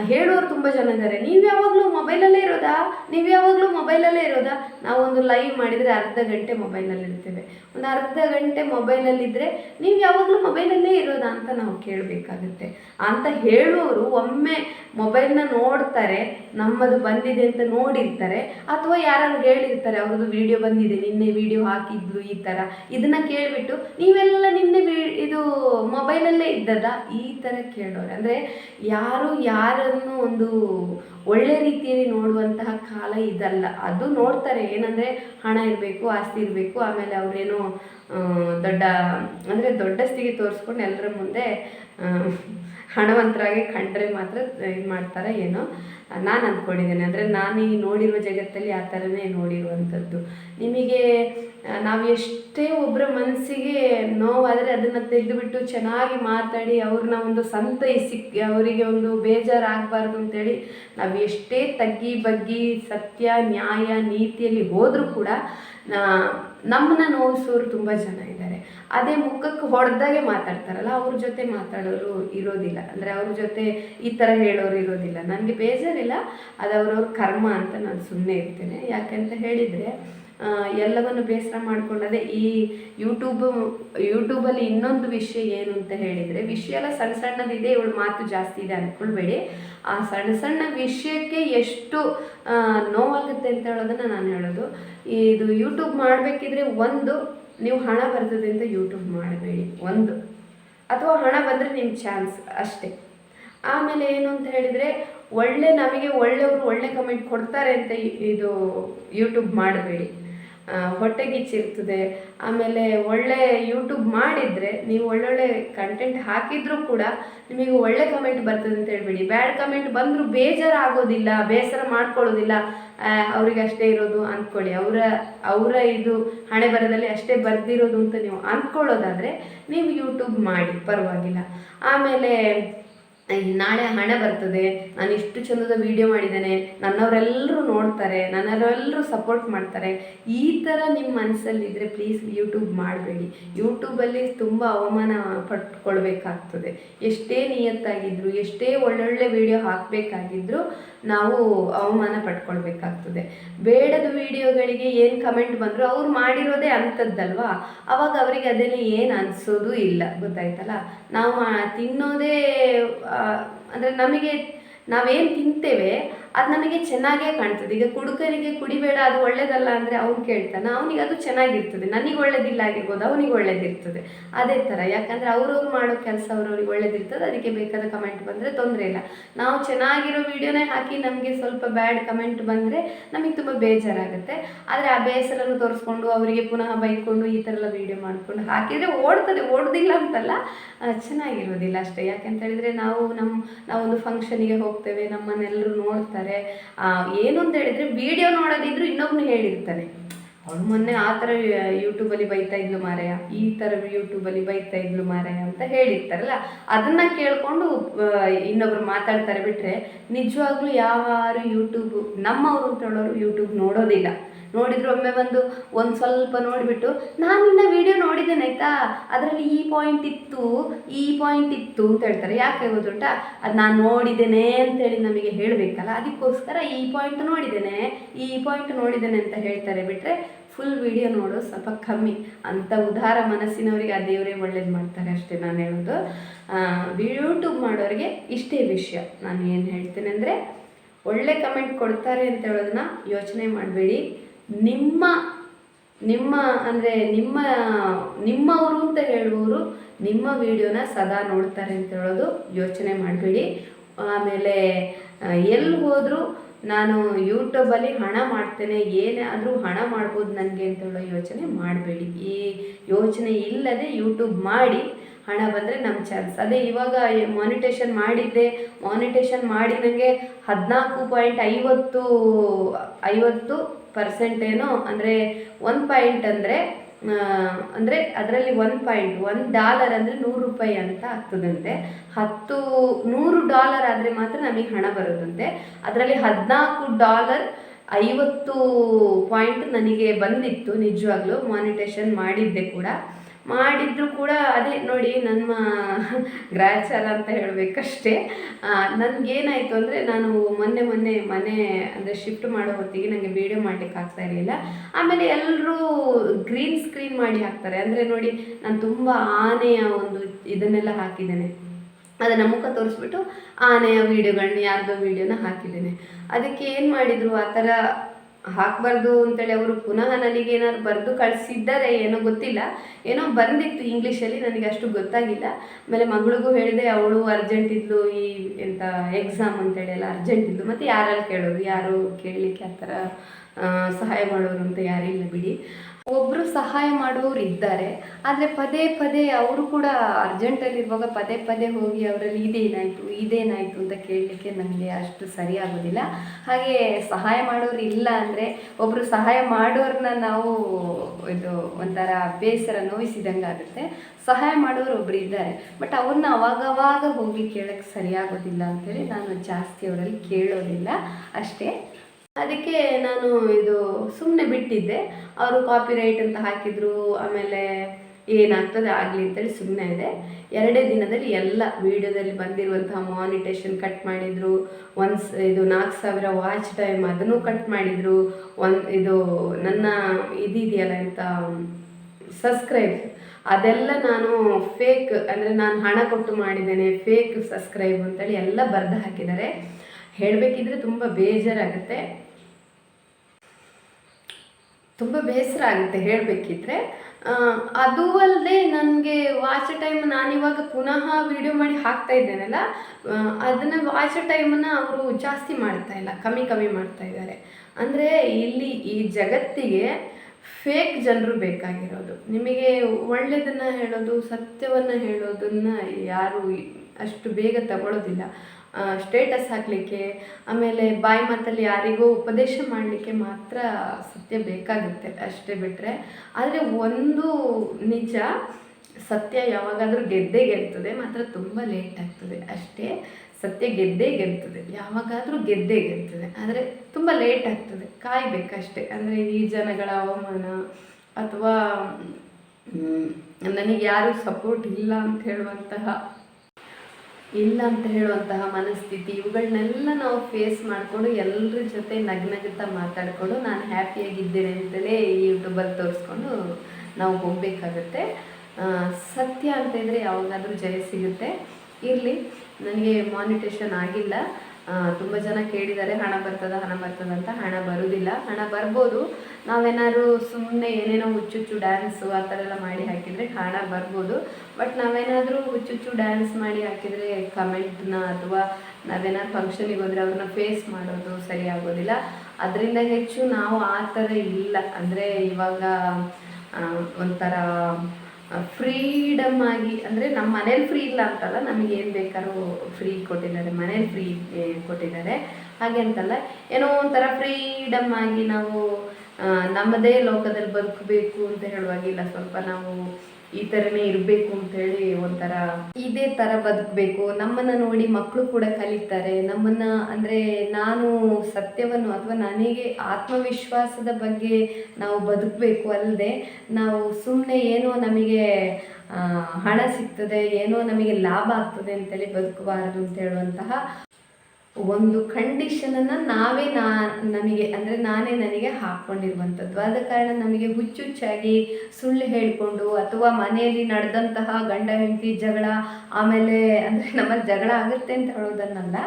ಹೇಳೋರು ತುಂಬ ಜನ ಇದ್ದಾರೆ ನೀವು ಯಾವಾಗಲೂ ಮೊಬೈಲಲ್ಲೇ ಇರೋದಾ? ನೀವು ಯಾವಾಗಲೂ ಮೊಬೈಲಲ್ಲೇ ಇರೋದಾ? ನಾವೊಂದು ಲೈವ್ ಮಾಡಿದರೆ ಅರ್ಧ ಗಂಟೆ ಮೊಬೈಲಲ್ಲಿ ಇರ್ತೇವೆ. ಒಂದು ಅರ್ಧ ಗಂಟೆ ಮೊಬೈಲಲ್ಲಿದ್ದರೆ ನೀವು ಯಾವಾಗಲೂ ಮೊಬೈಲಲ್ಲೇ ಇರೋದಾ ಅಂತ ನಾವು ಕೇಳಬೇಕಾಗುತ್ತೆ. ಅಂತ ಹೇಳೋರು ಒಮ್ಮೆ ಮೊಬೈಲ್ನ ನೋಡ್ತಾರೆ, ನಮ್ಮದು ಬಂದಿದೆ ಅಂತ ನೋಡಿರ್ತಾರೆ, ಅಥವಾ ಯಾರು ಹೇಳಿರ್ತಾರೆ, ಅವ್ರದ್ದು ವಿಡಿಯೋ ಬಂದಿದೆ, ನಿನ್ನೆ ವಿಡಿಯೋ ಹಾಕಿದ್ಲು ಈ ಥರ ಇದನ್ನ ಕೇಳಿಬಿಟ್ಟು ನೀವೆಲ್ಲ ನಿನ್ನೆ ವಿ- ಇದು ಮೊಬೈಲಲ್ಲೇ ಇದ್ದದ ಈ ಥರ ಕೇಳೋರು. ಅಂದರೆ ಯಾರು ಯಾರನ್ನು ಒಂದು ಒಳ್ಳೆ ರೀತಿಯಲ್ಲಿ ನೋಡುವಂತಹ ಕಾಲ ಇದಲ್ಲ. ಅದು ನೋಡ್ತಾರೆ. ಏನಂದರೆ ಹಣ ಇರಬೇಕು, ಆಸ್ತಿ ಇರಬೇಕು. ಆಮೇಲೆ ಅವರೇನೋ ದೊಡ್ಡ, ಅಂದರೆ ದೊಡ್ಡಸ್ತಿಗೆ ತೋರಿಸ್ಕೊಂಡು ಎಲ್ಲರ ಮುಂದೆ ಹಣವಂತರಾಗಿ ಕಂಡ್ರೆ ಮಾತ್ರ ಇದು ಮಾಡ್ತಾರೆ ಏನೋ. ನಾನು ಅಂದ್ಕೊಂಡಿದ್ದೇನೆ ಅಂದರೆ ನಾನು ಈ ನೋಡಿರುವ ಜಗತ್ತಲ್ಲಿ ಆ ಥರನೇ ನೋಡಿರುವಂಥದ್ದು ನಿಮಗೆ ನಾವು ಎಷ್ಟೇ ಒಬ್ಬರ ಮನಸ್ಸಿಗೆ ನೋವಾದರೆ ಅದನ್ನು ತೆಗೆದುಬಿಟ್ಟು ಚೆನ್ನಾಗಿ ಮಾತಾಡಿ ಅವ್ರನ್ನ ಒಂದು ಸಂತೈಸಿ, ಅವರಿಗೆ ಒಂದು ಬೇಜಾರಾಗಬಾರ್ದು ಅಂತೇಳಿ ನಾವು ಎಷ್ಟೇ ತಗ್ಗಿ ಬಗ್ಗಿ ಸತ್ಯ, ನ್ಯಾಯ, ನೀತಿಯಲ್ಲಿ ಹೋದರೂ ಕೂಡ ನಮ್ಮನ್ನ ನೋವಿಸೋರು ತುಂಬ ಜನ ಇದ್ದಾರೆ. ಅದೇ ಮುಖಕ್ಕೆ ಹೊಡೆದಾಗೆ ಮಾತಾಡ್ತಾರಲ್ಲ, ಅವ್ರ ಜೊತೆ ಮಾತಾಡೋರು ಇರೋದಿಲ್ಲ. ಅಂದರೆ ಅವ್ರ ಜೊತೆ ಈ ಥರ ಹೇಳೋರು ಇರೋದಿಲ್ಲ. ನನಗೆ ಬೇಜಾರಿಲ್ಲ, ಅದು ಅವ್ರವ್ರ ಕರ್ಮ ಅಂತ ನಾನು ಸುಮ್ಮನೆ ಇರ್ತೇನೆ. ಯಾಕೆಂತ ಹೇಳಿದರೆ ಎಲ್ಲವನ್ನು ಬೇಸರ ಮಾಡಿಕೊಂಡದೆ ಈ ಯೂಟ್ಯೂಬ್ ಯೂಟ್ಯೂಬಲ್ಲಿ ಇನ್ನೊಂದು ವಿಷಯ ಏನು ಅಂತ ಹೇಳಿದರೆ, ವಿಷಯ ಎಲ್ಲ ಸಣ್ಣ ಸಣ್ಣದಿದೆ ಇವಳ ಮಾತು ಜಾಸ್ತಿ ಇದೆ ಅಂದ್ಕೊಳ್ಬೇಡಿ ಆ ಸಣ್ಣ ಸಣ್ಣ ವಿಷಯಕ್ಕೆ ಎಷ್ಟು ನೋವಾಗುತ್ತೆ ಅಂತ ಹೇಳೋದನ್ನು ನಾನು ಹೇಳೋದು. ಇದು ಯೂಟ್ಯೂಬ್ ಮಾಡಬೇಕಿದ್ರೆ ಒಂದು ನೀವು ಹಣ ಬರ್ತದೆ ಅಂತ ಯೂಟ್ಯೂಬ್ ಮಾಡಬೇಡಿ, ಒಂದು. ಅಥವಾ ಹಣ ಬಂದರೆ ನಿಮ್ಮ ಚಾನ್ಸ್ ಅಷ್ಟೇ. ಆಮೇಲೆ ಏನು ಅಂತ ಹೇಳಿದರೆ, ಒಳ್ಳೆ ನಮಗೆ ಒಳ್ಳೆಯವರು ಒಳ್ಳೆ ಕಮೆಂಟ್ ಕೊಡ್ತಾರೆ ಅಂತ ಇದು ಯೂಟ್ಯೂಬ್ ಮಾಡಬೇಡಿ. ಹೊಟ್ಟೆಗಿಚ್ಚಿರ್ತದೆ ಆಮೇಲೆ ಒಳ್ಳೆ ಯೂಟ್ಯೂಬ್ ಮಾಡಿದರೆ ನೀವು ಒಳ್ಳೊಳ್ಳೆ ಕಂಟೆಂಟ್ ಹಾಕಿದರೂ ಕೂಡ ನಿಮಗೆ ಒಳ್ಳೆ ಕಮೆಂಟ್ ಬರ್ತದೆ ಅಂತ ಹೇಳ್ಬಿಡಿ. ಬ್ಯಾಡ್ ಕಮೆಂಟ್ ಬಂದರೂ ಬೇಜಾರಾಗೋದಿಲ್ಲ, ಬೇಸರ ಮಾಡ್ಕೊಳ್ಳೋದಿಲ್ಲ. ಅವ್ರಿಗೆ ಅಷ್ಟೇ ಇರೋದು ಅಂದ್ಕೊಳ್ಳಿ. ಅವರ ಅವರ ಇದು ಹಣೆ ಬರದಲ್ಲಿ ಅಷ್ಟೇ ಬರ್ದಿರೋದು ಅಂತ ನೀವು ಅಂದ್ಕೊಳ್ಳೋದಾದರೆ ನೀವು ಯೂಟ್ಯೂಬ್ ಮಾಡಿ. ಪರವಾಗಿಲ್ಲ. ಆಮೇಲೆ ನಾಳೆ ಹಣ ಬರ್ತದೆ. ನಾನು ಇಷ್ಟು ಚಂದದ ವಿಡಿಯೋ ಮಾಡಿದ್ದೇನೆ. ನನ್ನವರೆಲ್ಲರೂ ನೋಡ್ತಾರೆ. ನನ್ನವರೆಲ್ಲರೂ ಸಪೋರ್ಟ್ ಮಾಡ್ತಾರೆ. ಈ ಥರ ನಿಮ್ಮ ಮನಸ್ಸಲ್ಲಿದ್ದರೆ ಪ್ಲೀಸ್ ಯೂಟ್ಯೂಬ್ ಮಾಡಬೇಡಿ. ಯೂಟ್ಯೂಬಲ್ಲಿ ತುಂಬ ಅವಮಾನ ಪಟ್ಕೊಳ್ಬೇಕಾಗ್ತದೆ. ಎಷ್ಟೇ ನಿಯತ್ತಾಗಿದ್ದರೂ ಎಷ್ಟೇ ಒಳ್ಳೊಳ್ಳೆ ವಿಡಿಯೋ ಹಾಕಬೇಕಾಗಿದ್ದರೂ ನಾವು ಅವಮಾನ ಪಟ್ಕೊಳ್ಬೇಕಾಗ್ತದೆ. ಬೇಡದ ವಿಡಿಯೋಗಳಿಗೆ ಏನು ಕಮೆಂಟ್ ಬಂದರೂ ಅವ್ರು ಮಾಡಿರೋದೇ ಅಂಥದ್ದಲ್ವಾ? ಅವಾಗ ಅವರಿಗೆ ಅದನ್ನೇ ಏನು ಅನಿಸೋದು ಇಲ್ಲ. ಗೊತ್ತಾಯ್ತಲ್ಲ? ನಾವು ತಿನ್ನೋದೇ ಅಂದರೆ ನಮಗೆ ನಾವೇನು ತಿಂತೇವೆ ಅದು ನಮಗೆ ಚೆನ್ನಾಗೇ ಕಾಣ್ತದೆ. ಈಗ ಕುಡುಕರಿಗೆ ಕುಡಿಬೇಡ, ಅದು ಒಳ್ಳೇದಲ್ಲ ಅಂದರೆ ಅವ್ನು ಕೇಳ್ತಾನೆ. ಅವನಿಗೆ ಅದು ಚೆನ್ನಾಗಿರ್ತದೆ. ನನಗೆ ಒಳ್ಳೇದಿಲ್ಲ ಆಗಿರ್ಬೋದು, ಅವನಿಗೆ ಒಳ್ಳೇದಿರ್ತದೆ. ಅದೇ ಥರ ಯಾಕಂದರೆ ಅವ್ರವ್ರು ಮಾಡೋ ಕೆಲಸ ಅವ್ರವ್ರಿಗೆ ಒಳ್ಳೇದಿರ್ತದೆ. ಅದಕ್ಕೆ ಬೇಕಾದ ಕಮೆಂಟ್ ಬಂದರೆ ತೊಂದರೆ ಇಲ್ಲ. ನಾವು ಚೆನ್ನಾಗಿರೋ ವಿಡಿಯೋನೇ ಹಾಕಿ ನಮಗೆ ಸ್ವಲ್ಪ ಬ್ಯಾಡ್ ಕಮೆಂಟ್ ಬಂದರೆ ನಮಗೆ ತುಂಬ ಬೇಜಾರಾಗುತ್ತೆ. ಆದರೆ ಆ ಬೇಸರನ್ನು ತೋರಿಸ್ಕೊಂಡು, ಅವರಿಗೆ ಪುನಃ ಬೈಕೊಂಡು ಈ ಥರ ಎಲ್ಲ ವೀಡಿಯೋ ಮಾಡಿಕೊಂಡು ಹಾಕಿದರೆ ಓಡ್ತದೆ. ಓಡೋದಿಲ್ಲ ಅಂತಲ್ಲ ಚೆನ್ನಾಗಿರೋದಿಲ್ಲ ಅಷ್ಟೇ. ಯಾಕೆಂತ ಹೇಳಿದರೆ ನಾವು ನಮ್ಮ ನಾವೊಂದು ಫಂಕ್ಷನಿಗೆ ಹೋಗ್ತೇವೆ ನಮ್ಮನ್ನೆಲ್ಲರೂ ನೋಡ್ತಾರೆ. ಆ, ಏನು ಅಂತ ಹೇಳಿದರೆ ವಿಡಿಯೋ ನೋಡೋದಿದ್ರು ಇನ್ನೊಬ್ನು ಹೇಳಿರ್ತಾನೆ. ಅವಳು ಮೊನ್ನೆ ಆ ಥರ ಯೂಟ್ಯೂಬಲ್ಲಿ ಬೈತಾ ಇದ್ಲು ಮಾರಾಯ ಈ ಥರ ಯೂಟ್ಯೂಬಲ್ಲಿ ಬೈತಾ ಇದ್ಲು ಮಾರಾಯ ಅಂತ ಹೇಳಿರ್ತಾರಲ್ಲ ಅದನ್ನು ಕೇಳಿಕೊಂಡು ಇನ್ನೊಬ್ರು ಮಾತಾಡ್ತಾರೆ ಬಿಟ್ಟರೆ ನಿಜವಾಗ್ಲೂ ಯಾರು ಯೂಟ್ಯೂಬ್ ನಮ್ಮವರು ಅಂತ ಹೇಳೋರು ಯೂಟ್ಯೂಬ್ ನೋಡೋದಿಲ್ಲ. ನೋಡಿದ್ರು ಒಮ್ಮೆ ಬಂದು ಒಂದು ಸ್ವಲ್ಪ ನೋಡಿಬಿಟ್ಟು, ನಾನು ನಿನ್ನ ವಿಡಿಯೋ ನೋಡಿದ್ದೇನೆ ಆಯ್ತಾ? ಅದರಲ್ಲಿ ಈ ಪಾಯಿಂಟ್ ಇತ್ತು, ಈ ಪಾಯಿಂಟ್ ಇತ್ತು ಅಂತ ಹೇಳ್ತಾರೆ. ಯಾಕೆ ಗೊತ್ತುಂಟಾ ಅದು ನಾನು ನೋಡಿದ್ದೇನೆ ಅಂತೇಳಿ ನಮಗೆ ಹೇಳಬೇಕಲ್ಲ, ಅದಕ್ಕೋಸ್ಕರ ಈ ಪಾಯಿಂಟ್ ನೋಡಿದ್ದೇನೆ, ಈ ಪಾಯಿಂಟ್ ನೋಡಿದ್ದೇನೆ ಅಂತ ಹೇಳ್ತಾರೆ. ಬಿಟ್ಟರೆ ಫುಲ್ ವಿಡಿಯೋ ನೋಡೋದು ಸ್ವಲ್ಪ ಕಮ್ಮಿ. ಅಂತ ಉದಾರ ಮನಸ್ಸಿನವರಿಗೆ ಆ ದೇವರೇ ಒಳ್ಳೇದು ಮಾಡ್ತಾರೆ ಅಷ್ಟೇ ನಾನು ಹೇಳೋದು. ಯೂಟ್ಯೂಬ್ ಮಾಡೋರಿಗೆ ಇಷ್ಟೇ ವಿಷಯ. ನಾನು ಏನು ಹೇಳ್ತೇನೆ ಅಂದರೆ, ಒಳ್ಳೆ ಕಮೆಂಟ್ ಕೊಡ್ತಾರೆ ಅಂತ ಹೇಳೋದನ್ನ ಯೋಚನೆ ಮಾಡಬೇಡಿ. ನಿಮ್ಮ ನಿಮ್ಮ ಅಂದರೆ ನಿಮ್ಮ, ನಿಮ್ಮವರು ಅಂತ ಹೇಳುವವರು ನಿಮ್ಮ ವಿಡಿಯೋನ ಸದಾ ನೋಡ್ತಾರೆ ಅಂತ ಹೇಳೋದು ಯೋಚನೆ ಮಾಡಬೇಡಿ. ಆಮೇಲೆ ಎಲ್ಲಿ ಹೋದರೂ ನಾನು ಯೂಟ್ಯೂಬಲ್ಲಿ ಹಣ ಮಾಡ್ತೇನೆ, ಏನೇ ಆದರೂ ಹಣ ಮಾಡ್ಬೋದು ನನಗೆ ಅಂತ ಹೇಳೋ ಯೋಚನೆ ಮಾಡಬೇಡಿ. ಈ ಯೋಚನೆ ಇಲ್ಲದೆ ಯೂಟ್ಯೂಬ್ ಮಾಡಿ ಹಣ ಬಂದರೆ ನಮ್ಮ ಚಾನ್ಸ್ ಅದೇ ಇವಾಗ ಮಾನಿಟೇಷನ್ ಮಾಡಿದ್ದೆ ಮಾನಿಟೇಷನ್ ಮಾಡಿ ನನಗೆ ಹದಿನಾಲ್ಕು ಪಾಯಿಂಟ್ ಐವತ್ತು ಐವತ್ತು ಪರ್ಸೆಂಟ್ ಏನೋ, ಅಂದರೆ ಒನ್ ಪಾಯಿಂಟ್ ಅಂದರೆ ಅಂದರೆ ಅದರಲ್ಲಿ ಒನ್ ಪಾಯಿಂಟ್ ಒನ್ ಡಾಲರ್ ಅಂದರೆ ನೂರು ರೂಪಾಯಿ ಅಂತ ಆಗ್ತದಂತೆ. ಹತ್ತು, ನೂರು ಡಾಲರ್ ಆದರೆ ಮಾತ್ರ ನಮಗೆ ಹಣ ಬರುತ್ತಂತೆ. ಅದರಲ್ಲಿ ಹದಿನಾಲ್ಕು ಡಾಲರ್ ಐವತ್ತು ಪಾಯಿಂಟ್ ನನಗೆ ಬಂದಿತ್ತು ನಿಜವಾಗ್ಲೂ ಮಾನಿಟೇಷನ್ ಮಾಡಿದ್ದೆ ಕೂಡ. ಮಾಡಿದ್ರು ಕೂಡ ಅದೇ ನೋಡಿ ನಮ್ಮ ಗ್ರಾಚಾರ ಅಂತ ಹೇಳಬೇಕಷ್ಟೇ. ನನಗೇನಾಯಿತು ಅಂದರೆ ನಾನು ಮೊನ್ನೆ ಮೊನ್ನೆ ಮನೆ ಅಂದರೆ ಶಿಫ್ಟ್ ಮಾಡೋ ಹೊತ್ತಿಗೆ ನನಗೆ ವೀಡಿಯೋ ಮಾಡಲಿಕ್ಕೆ ಆಗ್ತಾ ಇರಲಿಲ್ಲ. ಆಮೇಲೆ ಎಲ್ಲರೂ ಗ್ರೀನ್ ಸ್ಕ್ರೀನ್ ಮಾಡಿ ಹಾಕ್ತಾರೆ. ಅಂದರೆ ನೋಡಿ ನಾನು ತುಂಬ ಆನೆಯ ಒಂದು ಇದನ್ನೆಲ್ಲ ಹಾಕಿದ್ದೇನೆ. ಅದನ್ನು ಮುಖ ತೋರಿಸ್ಬಿಟ್ಟು ಆನೆಯ ವೀಡಿಯೋಗಳನ್ನ ಯಾರ್ದೋ ವೀಡಿಯೋನ ಹಾಕಿದ್ದೇನೆ. ಅದಕ್ಕೆ ಏನು ಮಾಡಿದರು, ಆ ಥರ ಹಾಕಬಾರ್ದು ಅಂತೇಳಿ ಅವರು ಪುನಃ ನನಗೆ ಏನಾದ್ರು ಬರೆದು ಕಳಿಸಿದ್ದಾರೆ ಏನೋ ಗೊತ್ತಿಲ್ಲ. ಏನೋ ಬಂದಿತ್ತು ಇಂಗ್ಲೀಷಲ್ಲಿ ನನಗೆ ಅಷ್ಟು ಗೊತ್ತಾಗಿಲ್ಲ. ಆಮೇಲೆ ಮಗಳಿಗೂ ಹೇಳಿದೆ, ಅವಳು ಅರ್ಜೆಂಟ್ ಇದ್ಲು ಈ ಎಂತ ಎಕ್ಸಾಮ್ ಅಂತೇಳಿ ಎಲ್ಲ ಅರ್ಜೆಂಟ್ ಇದ್ಲು. ಮತ್ತು ಯಾರಲ್ಲಿ ಕೇಳೋದು? ಯಾರು ಕೇಳಲಿಕ್ಕೆ ಆ ಥರ ಸಹಾಯ ಮಾಡೋರು ಅಂತ ಯಾರಿಲ್ಲ ಬಿಡಿ. ಒಬ್ಬರು ಸಹಾಯ ಮಾಡುವವರು ಇದ್ದಾರೆ, ಆದರೆ ಪದೇ ಪದೇ ಅವರು ಕೂಡ ಅರ್ಜೆಂಟಲ್ಲಿರುವಾಗ ಪದೇ ಪದೇ ಹೋಗಿ ಅವರಲ್ಲಿ ಇದೇನಾಯಿತು ಇದೇನಾಯಿತು ಅಂತ ಕೇಳಲಿಕ್ಕೆ ನನಗೆ ಅಷ್ಟು ಸರಿ ಆಗೋದಿಲ್ಲ. ಹಾಗೆ ಸಹಾಯ ಮಾಡೋರು ಇಲ್ಲ ಅಂದರೆ ಒಬ್ಬರು ಸಹಾಯ ಮಾಡೋರನ್ನ ನಾವು ಇದು ಒಂಥರ ಬೇಸರ ನೋಯಿಸಿದಂಗೆ ಆಗುತ್ತೆ. ಸಹಾಯ ಮಾಡೋರು ಒಬ್ರು ಇದ್ದಾರೆ ಬಟ್ ಅವ್ರನ್ನ ಅವಾಗವಾಗ ಹೋಗಿ ಕೇಳೋಕ್ಕೆ ಸರಿಯಾಗೋದಿಲ್ಲ ಅಂತೇಳಿ ನಾನು ಜಾಸ್ತಿ ಅವರಲ್ಲಿ ಕೇಳೋದಿಲ್ಲ. ಅಷ್ಟೇ. ಅದಕ್ಕೆ ನಾನು ಇದು ಸುಮ್ಮನೆ ಬಿಟ್ಟಿದ್ದೆ. ಅವರು ಕಾಪಿ ರೈಟ್ ಅಂತ ಹಾಕಿದರು, ಆಮೇಲೆ ಏನಾಗ್ತದೆ ಆಗಲಿ ಅಂತೇಳಿ ಸುಮ್ಮನೆ ಇದೆ. ಎರಡೇ ದಿನದಲ್ಲಿ ಎಲ್ಲ ವೀಡಿಯೋದಲ್ಲಿ ಬಂದಿರುವಂತಹ ಮಾನಿಟೇಷನ್ ಕಟ್ ಮಾಡಿದರು. ಒನ್ಸ್ ಇದು ನಾಲ್ಕು ಸಾವಿರ ವಾಚ್ ಟೈಮ್ ಅದನ್ನು ಕಟ್ ಮಾಡಿದರು. ಒಂದು ಇದು ನನ್ನ ಇದಿದೆಯಲ್ಲ ಅಂತ ಸಬ್ಸ್ಕ್ರೈಬ್ ಅದೆಲ್ಲ ನಾನು ಫೇಕ್ ಅಂದರೆ ನಾನು ಹಣ ಕೊಟ್ಟು ಮಾಡಿದ್ದೇನೆ ಫೇಕ್ ಸಬ್ಸ್ಕ್ರೈಬ್ ಅಂತೇಳಿ ಎಲ್ಲ ಬರೆದು ಹಾಕಿದ್ದಾರೆ. ಹೇಳಬೇಕಿದ್ರೆ ತುಂಬ ಬೇಜಾರಾಗುತ್ತೆ. ತುಂಬ ಬೇಸರ ಆಗುತ್ತೆ ಹೇಳಬೇಕಿದ್ರೆ. ಅದು ಅಲ್ಲದೆ ನನಗೆ ವಾಚ್ ಟೈಮ್ ನಾನಿವಾಗ ಪುನಃ ವಿಡಿಯೋ ಮಾಡಿ ಹಾಕ್ತಾ ಇದ್ದೇನಲ್ಲ ಅದನ್ನು ವಾಚ್ ಟೈಮನ್ನು ಅವರು ಜಾಸ್ತಿ ಮಾಡ್ತಾ ಇಲ್ಲ, ಕಮ್ಮಿ ಕಮ್ಮಿ ಮಾಡ್ತಾ ಇದ್ದಾರೆ. ಅಂದರೆ ಇಲ್ಲಿ ಈ ಜಗತ್ತಿಗೆ ಫೇಕ್ ಜನರು ಬೇಕಾಗಿರೋದು. ನಿಮಗೆ ಒಳ್ಳೆಯದನ್ನು ಹೇಳೋದು, ಸತ್ಯವನ್ನು ಹೇಳೋದನ್ನು ಯಾರು ಅಷ್ಟು ಬೇಗ ತಗೊಳ್ಳೋದಿಲ್ಲ ಸ್ಟೇಟಸ್ ಹಾಕಲಿಕ್ಕೆ ಆಮೇಲೆ ಬಾಯಿ ಮಾತಲ್ಲಿ ಯಾರಿಗೋ ಉಪದೇಶ ಮಾಡಲಿಕ್ಕೆ ಮಾತ್ರ ಸತ್ಯ ಬೇಕಾಗುತ್ತೆ ಅಷ್ಟೇ ಬಿಟ್ಟರೆ ಆದರೆ ಒಂದು ನಿಜ ಸತ್ಯ ಯಾವಾಗಾದರೂ ಗೆದ್ದೇ ಗೆಲ್ತದೆ ಮಾತ್ರ ತುಂಬ ಲೇಟ್ ಆಗ್ತದೆ ಅಷ್ಟೇ. ಸತ್ಯ ಗೆದ್ದೇ ಗೆಲ್ತದೆ ಯಾವಾಗಾದರೂ ಗೆದ್ದೇ ಗೆಲ್ತದೆ ಆದರೆ ತುಂಬ ಲೇಟ್ ಆಗ್ತದೆ ಕಾಯಬೇಕಷ್ಟೇ. ಅಂದರೆ ಈ ಜನಗಳ ಅವಮಾನ ಅಥವಾ ನನಗೆ ಯಾರು ಸಪೋರ್ಟ್ ಇಲ್ಲ ಅಂತ ಹೇಳುವಂತಹ ಇಲ್ಲ ಅಂತ ಹೇಳುವಂತಹ ಮನಸ್ಥಿತಿ, ಇವುಗಳನ್ನೆಲ್ಲ ನಾವು ಫೇಸ್ ಮಾಡಿಕೊಂಡು ಎಲ್ಲರ ಜೊತೆ ನಗ್ನಗುತ್ತಾ ಮಾತಾಡಿಕೊಂಡು ನಾನು ಹ್ಯಾಪಿಯಾಗಿದ್ದೇನೆ ಅಂತಲೇ ಈ ಯೂಟ್ಯೂಬಲ್ಲಿ ತೋರಿಸ್ಕೊಂಡು ನಾವು ಹೋಗಬೇಕಾಗತ್ತೆ. ಸತ್ಯ ಅಂತ ಯಾವಾಗಾದರೂ ಜಯ ಸಿಗುತ್ತೆ. ಇರಲಿ, ನನಗೆ ಮಾನಿಟೇಷನ್ ಆಗಿಲ್ಲ. ತುಂಬ ಜನ ಕೇಳಿದ್ದಾರೆ, ಹಣ ಬರ್ತದ ಹಣ ಬರ್ತದ ಅಂತ ಹಣ ಬರೋದಿಲ್ಲ. ಹಣ ಬರ್ಬೋದು. ನಾವೇನಾದ್ರು ಸುಮ್ಮನೆ ಏನೇನೋ ಹುಚ್ಚುಚ್ಚು ಡ್ಯಾನ್ಸು ಆ ಥರ ಎಲ್ಲ ಮಾಡಿ ಹಾಕಿದರೆ ಹಣ ಬರ್ಬೋದು. ಬಟ್ ನಾವೇನಾದರೂ ಹುಚ್ಚುಚ್ಚು ಡ್ಯಾನ್ಸ್ ಮಾಡಿ ಹಾಕಿದರೆ ಕಮೆಂಟ್ನ ಅಥವಾ ನಾವೇನಾದ್ರು ಫಂಕ್ಷನಿಗೆ ಹೋದರೆ ಅವ್ರನ್ನ ಫೇಸ್ ಮಾಡೋದು ಸರಿ ಆಗೋದಿಲ್ಲ. ಅದರಿಂದ ಹೆಚ್ಚು ನಾವು ಆ ಥರ ಇಲ್ಲ. ಅಂದರೆ ಇವಾಗ ಒಂಥರ ಫ್ರೀಡಮ್ ಆಗಿ, ಅಂದರೆ ನಮ್ಮ ಮನೇಲಿ ಫ್ರೀ ಇಲ್ಲ ಅಂತಲ್ಲ, ನಮಗೆ ಏನು ಬೇಕಾದ್ರೂ ಫ್ರೀ ಕೊಟ್ಟಿದ್ದಾರೆ, ಮನೇಲಿ ಫ್ರೀ ಕೊಟ್ಟಿದ್ದಾರೆ. ಹಾಗೆ ಅಂತಲ್ಲ, ಏನೋ ಒಂಥರ ಫ್ರೀಡಮ್ ಆಗಿ ನಾವು ನಮ್ಮದೇ ಲೋಕದಲ್ಲಿ ಬದುಕಬೇಕು ಅಂತ ಹೇಳುವಾಗಿಲ್ಲ ಸ್ವಲ್ಪ ನಾವು ಈ ಥರನೇ ಇರಬೇಕು ಅಂತೇಳಿ ಒಂಥರ ಇದೇ ಥರ ಬದುಕಬೇಕು. ನಮ್ಮನ್ನು ನೋಡಿ ಮಕ್ಕಳು ಕೂಡ ಕಲಿತಾರೆ. ನಮ್ಮನ್ನು ಅಂದರೆ ನಾನು ಸತ್ಯವನ್ನು ಅಥವಾ ನನಗೆ ಆತ್ಮವಿಶ್ವಾಸದ ಬಗ್ಗೆ ನಾವು ಬದುಕಬೇಕು ಅಲ್ಲದೆ ನಾವು ಸುಮ್ಮನೆ ಏನೋ ನಮಗೆ ಹಣ ಸಿಗ್ತದೆ, ಏನೋ ನಮಗೆ ಲಾಭ ಆಗ್ತದೆ ಅಂತೇಳಿ ಬದುಕಬಾರದು ಅಂತ ಹೇಳುವಂತಹ ಒಂದು ಕಂಡೀಷನನ್ನು ನಾವೇ ನಾ, ನಮಗೆ, ಅಂದರೆ ನಾನೇ ನನಗೆ ಹಾಕ್ಕೊಂಡಿರುವಂಥದ್ದು. ಆದ ಕಾರಣ ನಮಗೆ ಹುಚ್ಚುಚ್ಚಾಗಿ ಸುಳ್ಳು ಹೇಳಿಕೊಂಡು ಅಥವಾ ಮನೆಯಲ್ಲಿ ನಡೆದಂತಹ ಗಂಡ, ಹೆಂಡತಿ ಜಗಳ, ಆಮೇಲೆ ಅಂದರೆ ನಮ್ಮಲ್ಲಿ ಜಗಳ ಆಗುತ್ತೆ ಅಂತ ಹೇಳೋದನ್ನಲ್ಲ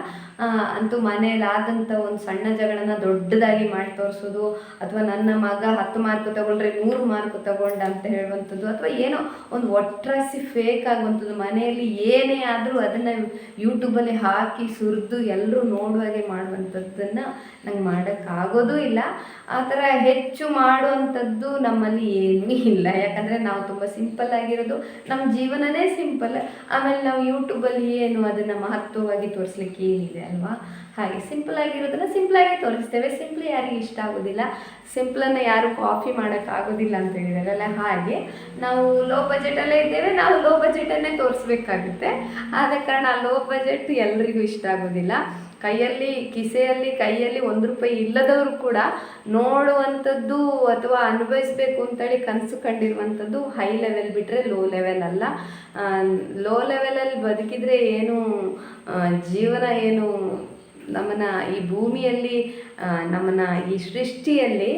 ಅಂತೂ ಮನೆಯಲ್ಲಿ ಆದಂಥ ಒಂದು ಸಣ್ಣ ಜಗಳನ್ನ ದೊಡ್ಡದಾಗಿ ಮಾಡಿ ತೋರಿಸೋದು, ಅಥವಾ ನನ್ನ ಮಗ ಹತ್ತು ಮಾರ್ಕ್ ತಗೊಂಡ್ರೆ ನೂರು ಮಾರ್ಕ್ ತಗೊಂಡ ಅಂತ ಹೇಳುವಂಥದ್ದು, ಅಥವಾ ಏನೋ ಒಂದು ಒಟ್ರಾಸಿ ಫೇಕ್ ಆಗುವಂಥದ್ದು, ಮನೆಯಲ್ಲಿ ಏನೇ ಆದರೂ ಅದನ್ನು ಯೂಟ್ಯೂಬಲ್ಲಿ ಹಾಕಿ ಸುರಿದು ಎಲ್ಲರೂ ನೋಡುವಾಗೆ ಮಾಡುವಂಥದ್ದನ್ನು ನಂಗೆ ಮಾಡೋಕ್ಕಾಗೋದೂ ಇಲ್ಲ. ಆ ಥರ ಹೆಚ್ಚು ಮಾಡುವಂಥದ್ದು ನಮ್ಮಲ್ಲಿ ಏನೂ ಇಲ್ಲ. ಯಾಕಂದರೆ ನಾವು ತುಂಬ ಸಿಂಪಲ್ ಆಗಿರೋದು. ನಮ್ಮ ಜೀವನನೇ ಸಿಂಪಲ್. ಆಮೇಲೆ ನಾವು ಯೂಟ್ಯೂಬಲ್ಲಿ ಏನು ಅದನ್ನು ಮಹತ್ವವಾಗಿ ತೋರಿಸ್ಲಿಕ್ಕೆ ಏನಿದೆ ಅಲ್ವಾ? ಹಾಗೆ ಸಿಂಪಲ್ ಆಗಿರೋದನ್ನ ಆಗಿ ತೋರಿಸ್ತೇವೆ. ಸಿಂಪಲ್ ಯಾರಿಗೆ ಇಷ್ಟ ಆಗೋದಿಲ್ಲ. ಸಿಂಪಲನ್ನು ಯಾರು ಕಾಫಿ ಮಾಡೋಕ್ಕಾಗೋದಿಲ್ಲ ಅಂತ ಹೇಳಿದಾರಲ್ಲ ಹಾಗೆ ನಾವು ಲೋ ಬಜೆಟಲ್ಲೇ ಇದ್ದೇವೆ. ನಾವು ಲೋ ಬಜೆಟನ್ನೇ ತೋರಿಸ್ಬೇಕಾಗುತ್ತೆ. ಆದ ಕಾರಣ ಲೋ ಬಜೆಟ್ ಎಲ್ರಿಗೂ ಇಷ್ಟ ಆಗೋದಿಲ್ಲ. ಕೈಯಲ್ಲಿ, ಕಿಸೆಯಲ್ಲಿ, ಕೈಯಲ್ಲಿ ಒಂದು ರೂಪಾಯಿ ಇಲ್ಲದವರು ಕೂಡ ನೋಡುವಂಥದ್ದು ಅಥವಾ ಅನುಭವಿಸ್ಬೇಕು ಅಂತೇಳಿ ಕನಸು ಕಂಡಿರುವಂಥದ್ದು ಹೈ ಲೆವೆಲ್ ಬಿಟ್ಟರೆ ಲೋ ಲೆವೆಲ್ ಅಲ್ಲ. ಲೋ ಲೆವೆಲಲ್ಲಿ ಬದುಕಿದರೆ ಏನು ಜೀವನ ಏನು, ನಮ್ಮನ್ನ ಈ ಭೂಮಿಯಲ್ಲಿ ನಮ್ಮನ ನಮ್ಮನ್ನ ಈ ಸೃಷ್ಟಿಯಲ್ಲಿ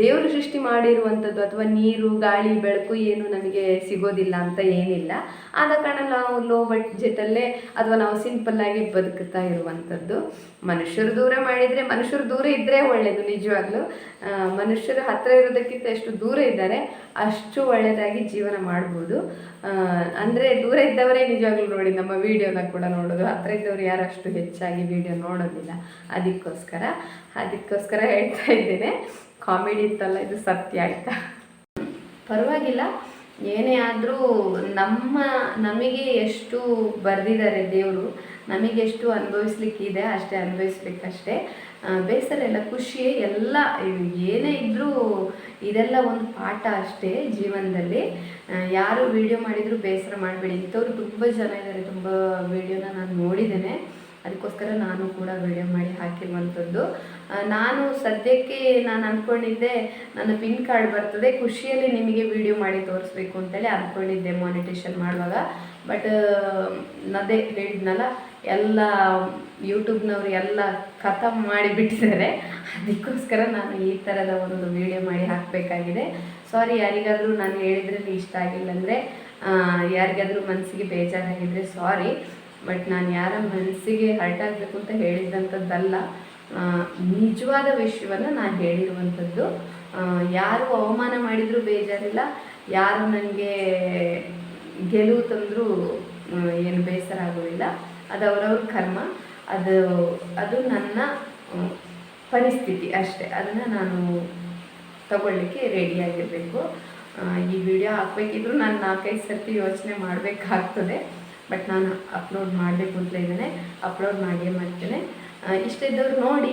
ದೇವರು ಸೃಷ್ಟಿ ಮಾಡಿರುವಂಥದ್ದು ಅಥವಾ ನೀರು, ಗಾಳಿ, ಬೆಳಕು ಏನು ನಮಗೆ ಸಿಗೋದಿಲ್ಲ ಅಂತ ಏನಿಲ್ಲ. ಆದ ಕಾರಣ ನಾವು ಲೋ ಬಡ್ಜೆಟಲ್ಲೇ ಅಥವಾ ನಾವು ಸಿಂಪಲ್ಲಾಗಿ ಬದುಕುತ್ತಾ ಇರುವಂಥದ್ದು. ಮನುಷ್ಯರು ದೂರ ಮಾಡಿದರೆ ಮನುಷ್ಯರು ದೂರ ಇದ್ದರೆ ಒಳ್ಳೆಯದು ನಿಜವಾಗ್ಲೂ. ಮನುಷ್ಯರು ಹತ್ತಿರ ಇರೋದಕ್ಕಿಂತ ಎಷ್ಟು ದೂರ ಇದ್ದಾರೆ ಅಷ್ಟು ಒಳ್ಳೆಯದಾಗಿ ಜೀವನ ಮಾಡ್ಬೋದು. ಅಂದರೆ ದೂರ ಇದ್ದವರೇ ನಿಜವಾಗ್ಲೂ ನೋಡಿ ನಮ್ಮ ವಿಡಿಯೋನ ಕೂಡ ನೋಡೋದು. ಹತ್ತಿರ ಇದ್ದವರು ಯಾರು ಅಷ್ಟು ಹೆಚ್ಚಾಗಿ ವಿಡಿಯೋ ನೋಡೋದಿಲ್ಲ. ಅದಕ್ಕೋಸ್ಕರ ಅದಕ್ಕೋಸ್ಕರ ಹೇಳ್ತಾ ಇದ್ದೇನೆ. ಕಾಮಿಡಿ ಇತ್ತಲ್ಲ, ಇದು ಸತ್ಯ ಆಯ್ತಾ? ಪರವಾಗಿಲ್ಲ. ಏನೇ ಆದರೂ ನಮ್ಮ, ನಮಗೆ ಎಷ್ಟು ಬರೆದಿದ್ದಾರೆ ದೇವರು, ನಮಗೆ ಎಷ್ಟು ಅನುಭವಿಸ್ಲಿಕ್ಕಿದೆ ಅಷ್ಟೇ ಅನುಭವಿಸ್ಬೇಕಷ್ಟೇ ಬೇಸರ ಎಲ್ಲ ಖುಷಿ ಎಲ್ಲ ಏನೇ ಇದ್ದರೂ ಇದೆಲ್ಲ ಒಂದು ಪಾಠ ಅಷ್ಟೇ ಜೀವನದಲ್ಲಿ. ಯಾರು ವಿಡಿಯೋ ಮಾಡಿದರೂ ಬೇಸರ ಮಾಡಬೇಡಿ. ಇಂಥವ್ರು ತುಂಬ ಜನ ಇದ್ದಾರೆ, ತುಂಬ ವಿಡಿಯೋನ ನಾನು ನೋಡಿದ್ದೇನೆ. ಅದಕ್ಕೋಸ್ಕರ ನಾನು ಕೂಡ ವಿಡಿಯೋ ಮಾಡಿ ಹಾಕಿರುವಂಥದ್ದು. ನಾನು ಸದ್ಯಕ್ಕೆ ನಾನು ಅಂದ್ಕೊಂಡಿದ್ದೆ ನನ್ನ ಪಿನ್ ಕಾರ್ಡ್ ಬರ್ತದೆ ಖುಷಿಯಲ್ಲಿ ನಿಮಗೆ ವಿಡಿಯೋ ಮಾಡಿ ತೋರಿಸ್ಬೇಕು ಅಂತೇಳಿ ಅಂದ್ಕೊಂಡಿದ್ದೆ ಮಾನಿಟೇಷನ್ ಮಾಡುವಾಗ. ಬಟ್ ಅದೇ ಹೇಳಿದ್ನಲ್ಲ ಎಲ್ಲ ಯೂಟ್ಯೂಬ್ನವ್ರು ಎಲ್ಲ ಖತಮ್ ಮಾಡಿಬಿಟ್ಟಿದ್ದಾರೆ ಅದಕ್ಕೋಸ್ಕರ ನಾನು ಈ ಥರದ ಒಂದು ವಿಡಿಯೋ ಮಾಡಿ ಹಾಕಬೇಕಾಗಿದೆ. ಸಾರಿ ಯಾರಿಗಾದರೂ ನಾನು ಹೇಳಿದ್ರಲ್ಲಿ ಇಷ್ಟ ಆಗಿಲ್ಲ ಅಂದರೆ ಯಾರಿಗಾದರೂ ಮನಸ್ಸಿಗೆ ಬೇಜಾರಾಗಿದ್ದರೆ ಸಾರಿ ಬಟ್ ನಾನು ಯಾರ ಮನಸ್ಸಿಗೆ ಹರ್ಟ್ ಆಗಬೇಕು ಅಂತ ಹೇಳಿದಂಥದ್ದಲ್ಲ ಆ, ನಿಜವಾದ ವಿಷಯವನ್ನು ನಾನು ಹೇಳಿರುವಂಥದ್ದು. ಯಾರು ಅವಮಾನ ಮಾಡಿದರೂ ಬೇಜಾರಿಲ್ಲ. ಯಾರು ನನಗೆ ಗೆಲುವು ತಂದರೂ ಏನು ಬೇಸರ ಆಗೋದಿಲ್ಲ. ಅದು ಅವರವ್ರ ಕರ್ಮ. ಅದು ಅದು ನನ್ನ ಪರಿಸ್ಥಿತಿ ಅಷ್ಟೇ. ಅದನ್ನು ನಾನು ತಗೊಳ್ಳಿಕ್ಕೆ ರೆಡಿಯಾಗಿರಬೇಕು ಈ ವಿಡಿಯೋ ಹಾಕ್ಬೇಕಿದ್ರು ನಾನು ನಾಲ್ಕೈದು ಸರ್ತಿ ಯೋಚನೆ ಮಾಡಬೇಕಾಗ್ತದೆ. ಬಟ್ ನಾನು ಅಪ್ಲೋಡ್ ಮಾಡಬೇಕು ಅಂತ ಇದ್ದೇನೆ. ಅಪ್ಲೋಡ್ ಮಾಡಿಯೇ ಮಾಡ್ತೇನೆ. ಇಷ್ಟ ಇದ್ದವ್ರು ನೋಡಿ.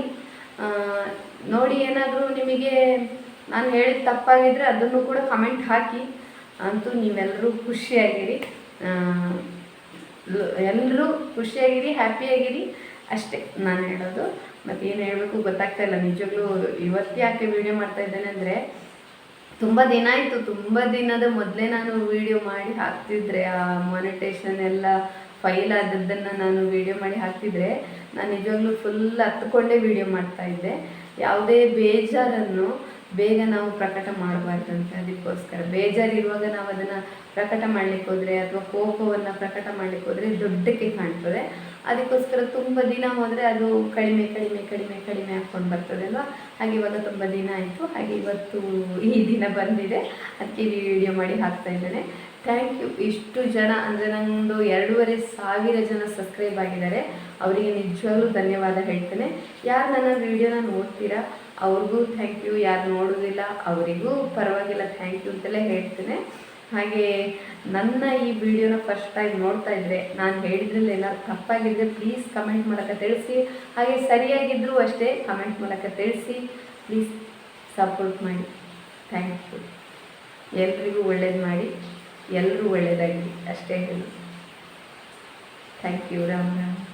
ನೋಡಿ ಏನಾದರೂ ನಿಮಗೆ ನಾನು ಹೇಳಿದ ತಪ್ಪಾಗಿದ್ದರೆ ಅದನ್ನು ಕೂಡ ಕಮೆಂಟ್ ಹಾಕಿ. ಅಂತೂ ನೀವೆಲ್ಲರೂ ಖುಷಿಯಾಗಿರಿ. ಎಲ್ಲರೂ ಖುಷಿಯಾಗಿರಿ, ಹ್ಯಾಪಿಯಾಗಿರಿ. ಅಷ್ಟೇ ನಾನು ಹೇಳೋದು. ಮತ್ತು ಏನು ಹೇಳಬೇಕು ಗೊತ್ತಾಗ್ತಾ ಇಲ್ಲ. ನಿಜವಾಗ್ಲೂ ಇವತ್ತು ಯಾಕೆ ವಿಡಿಯೋ ಮಾಡ್ತಾ ಇದ್ದೇನೆ ಅಂದರೆ ತುಂಬ ದಿನ ಆಯಿತು. ತುಂಬ ದಿನದ ಮೊದಲೇ ನಾನು ವೀಡಿಯೋ ಮಾಡಿ ಹಾಕ್ತಿದ್ರೆ, ಆ ಮಾನಿಟೇಷನ್ ಎಲ್ಲ ಫೈಲ್ ಆದದ್ದನ್ನು ನಾನು ವೀಡಿಯೋ ಮಾಡಿ ಹಾಕ್ತಿದ್ರೆ ನಾನು ನಿಜವಾಗ್ಲೂ ಫುಲ್ ಹತ್ಕೊಂಡೇ ವಿಡಿಯೋ ಮಾಡ್ತಾ ಇದ್ದೆ. ಯಾವುದೇ ಬೇಜಾರನ್ನು ಬೇಗ ನಾವು ಪ್ರಕಟ ಮಾಡಬಾರ್ದಂತೆ ಅದಕ್ಕೋಸ್ಕರ. ಬೇಜಾರಿರುವಾಗ ನಾವು ಅದನ್ನು ಪ್ರಕಟ ಮಾಡ್ಲಿಕ್ಕೆ ಹೋದರೆ ಅಥವಾ ಕೋಪವನ್ನು ಪ್ರಕಟ ಮಾಡ್ಲಿಕ್ಕೆ ಹೋದರೆ ದೊಡ್ಡಕ್ಕೆ ಕಾಣ್ತದೆ. ಅದಕ್ಕೋಸ್ಕರ ತುಂಬ ದಿನ ಹೋದರೆ ಅದು ಕಡಿಮೆ ಕಡಿಮೆ ಕಡಿಮೆ ಕಡಿಮೆ ಹಾಕ್ಕೊಂಡು ಬರ್ತದೆ ಅಲ್ವಾ? ಹಾಗೆ ಇವಾಗ ತುಂಬ ದಿನ ಆಯಿತು. ಹಾಗೆ ಇವತ್ತು ಈ ದಿನ ಬಂದಿದೆ. ಅದಕ್ಕೆ ವಿಡಿಯೋ ಮಾಡಿ ಹಾಕ್ತಾ ಇದ್ದೇನೆ. ಥ್ಯಾಂಕ್ ಯು ಇಷ್ಟು ಜನ ಅಂದರೆ ನಂದು ಎರಡೂವರೆ ಸಾವಿರ ಜನ ಸಬ್ಸ್ಕ್ರೈಬ್ ಆಗಿದ್ದಾರೆ. ಅವರಿಗೆ ನಿಜವಾಗ್ಲೂ ಧನ್ಯವಾದ ಹೇಳ್ತೇನೆ. ಯಾರು ನನ್ನ ವಿಡಿಯೋನ ನೋಡ್ತೀರಾ? ಅವ್ರಿಗೂ ಥ್ಯಾಂಕ್ ಯು ಯಾರು ನೋಡೋದಿಲ್ಲ, ಅವರಿಗೂ ಪರವಾಗಿಲ್ಲ. ಥ್ಯಾಂಕ್ ಯು ಅಂತೆಲ್ಲ ಹೇಳ್ತೇನೆ. ಹಾಗೆ ನನ್ನ ಈ ವಿಡಿಯೋನ ಫಸ್ಟ್ ಟೈಮ್ ನೋಡ್ತಾ ಇದ್ರೆ, ನಾನು ಹೇಳಿದ್ರಲ್ಲಿ ಎಲ್ಲ ತಪ್ಪಾಗಿದ್ದರೆ ಪ್ಲೀಸ್ ಕಮೆಂಟ್ ಮೂಲಕ ತಿಳಿಸಿ. ಹಾಗೆ ಸರಿಯಾಗಿದ್ದರೂ ಅಷ್ಟೇ ಕಮೆಂಟ್ ಮೂಲಕ ತಿಳಿಸಿ. ಪ್ಲೀಸ್ ಸಪೋರ್ಟ್ ಮಾಡಿ. ಥ್ಯಾಂಕ್ ಯು ಎಲ್ರಿಗೂ ಒಳ್ಳೇದು ಮಾಡಿ. ಎಲ್ಲರೂ ಒಳ್ಳೆಯದಾಗಿ ಅಷ್ಟೇ ಹೇಳಿ. Thank you Ram Ram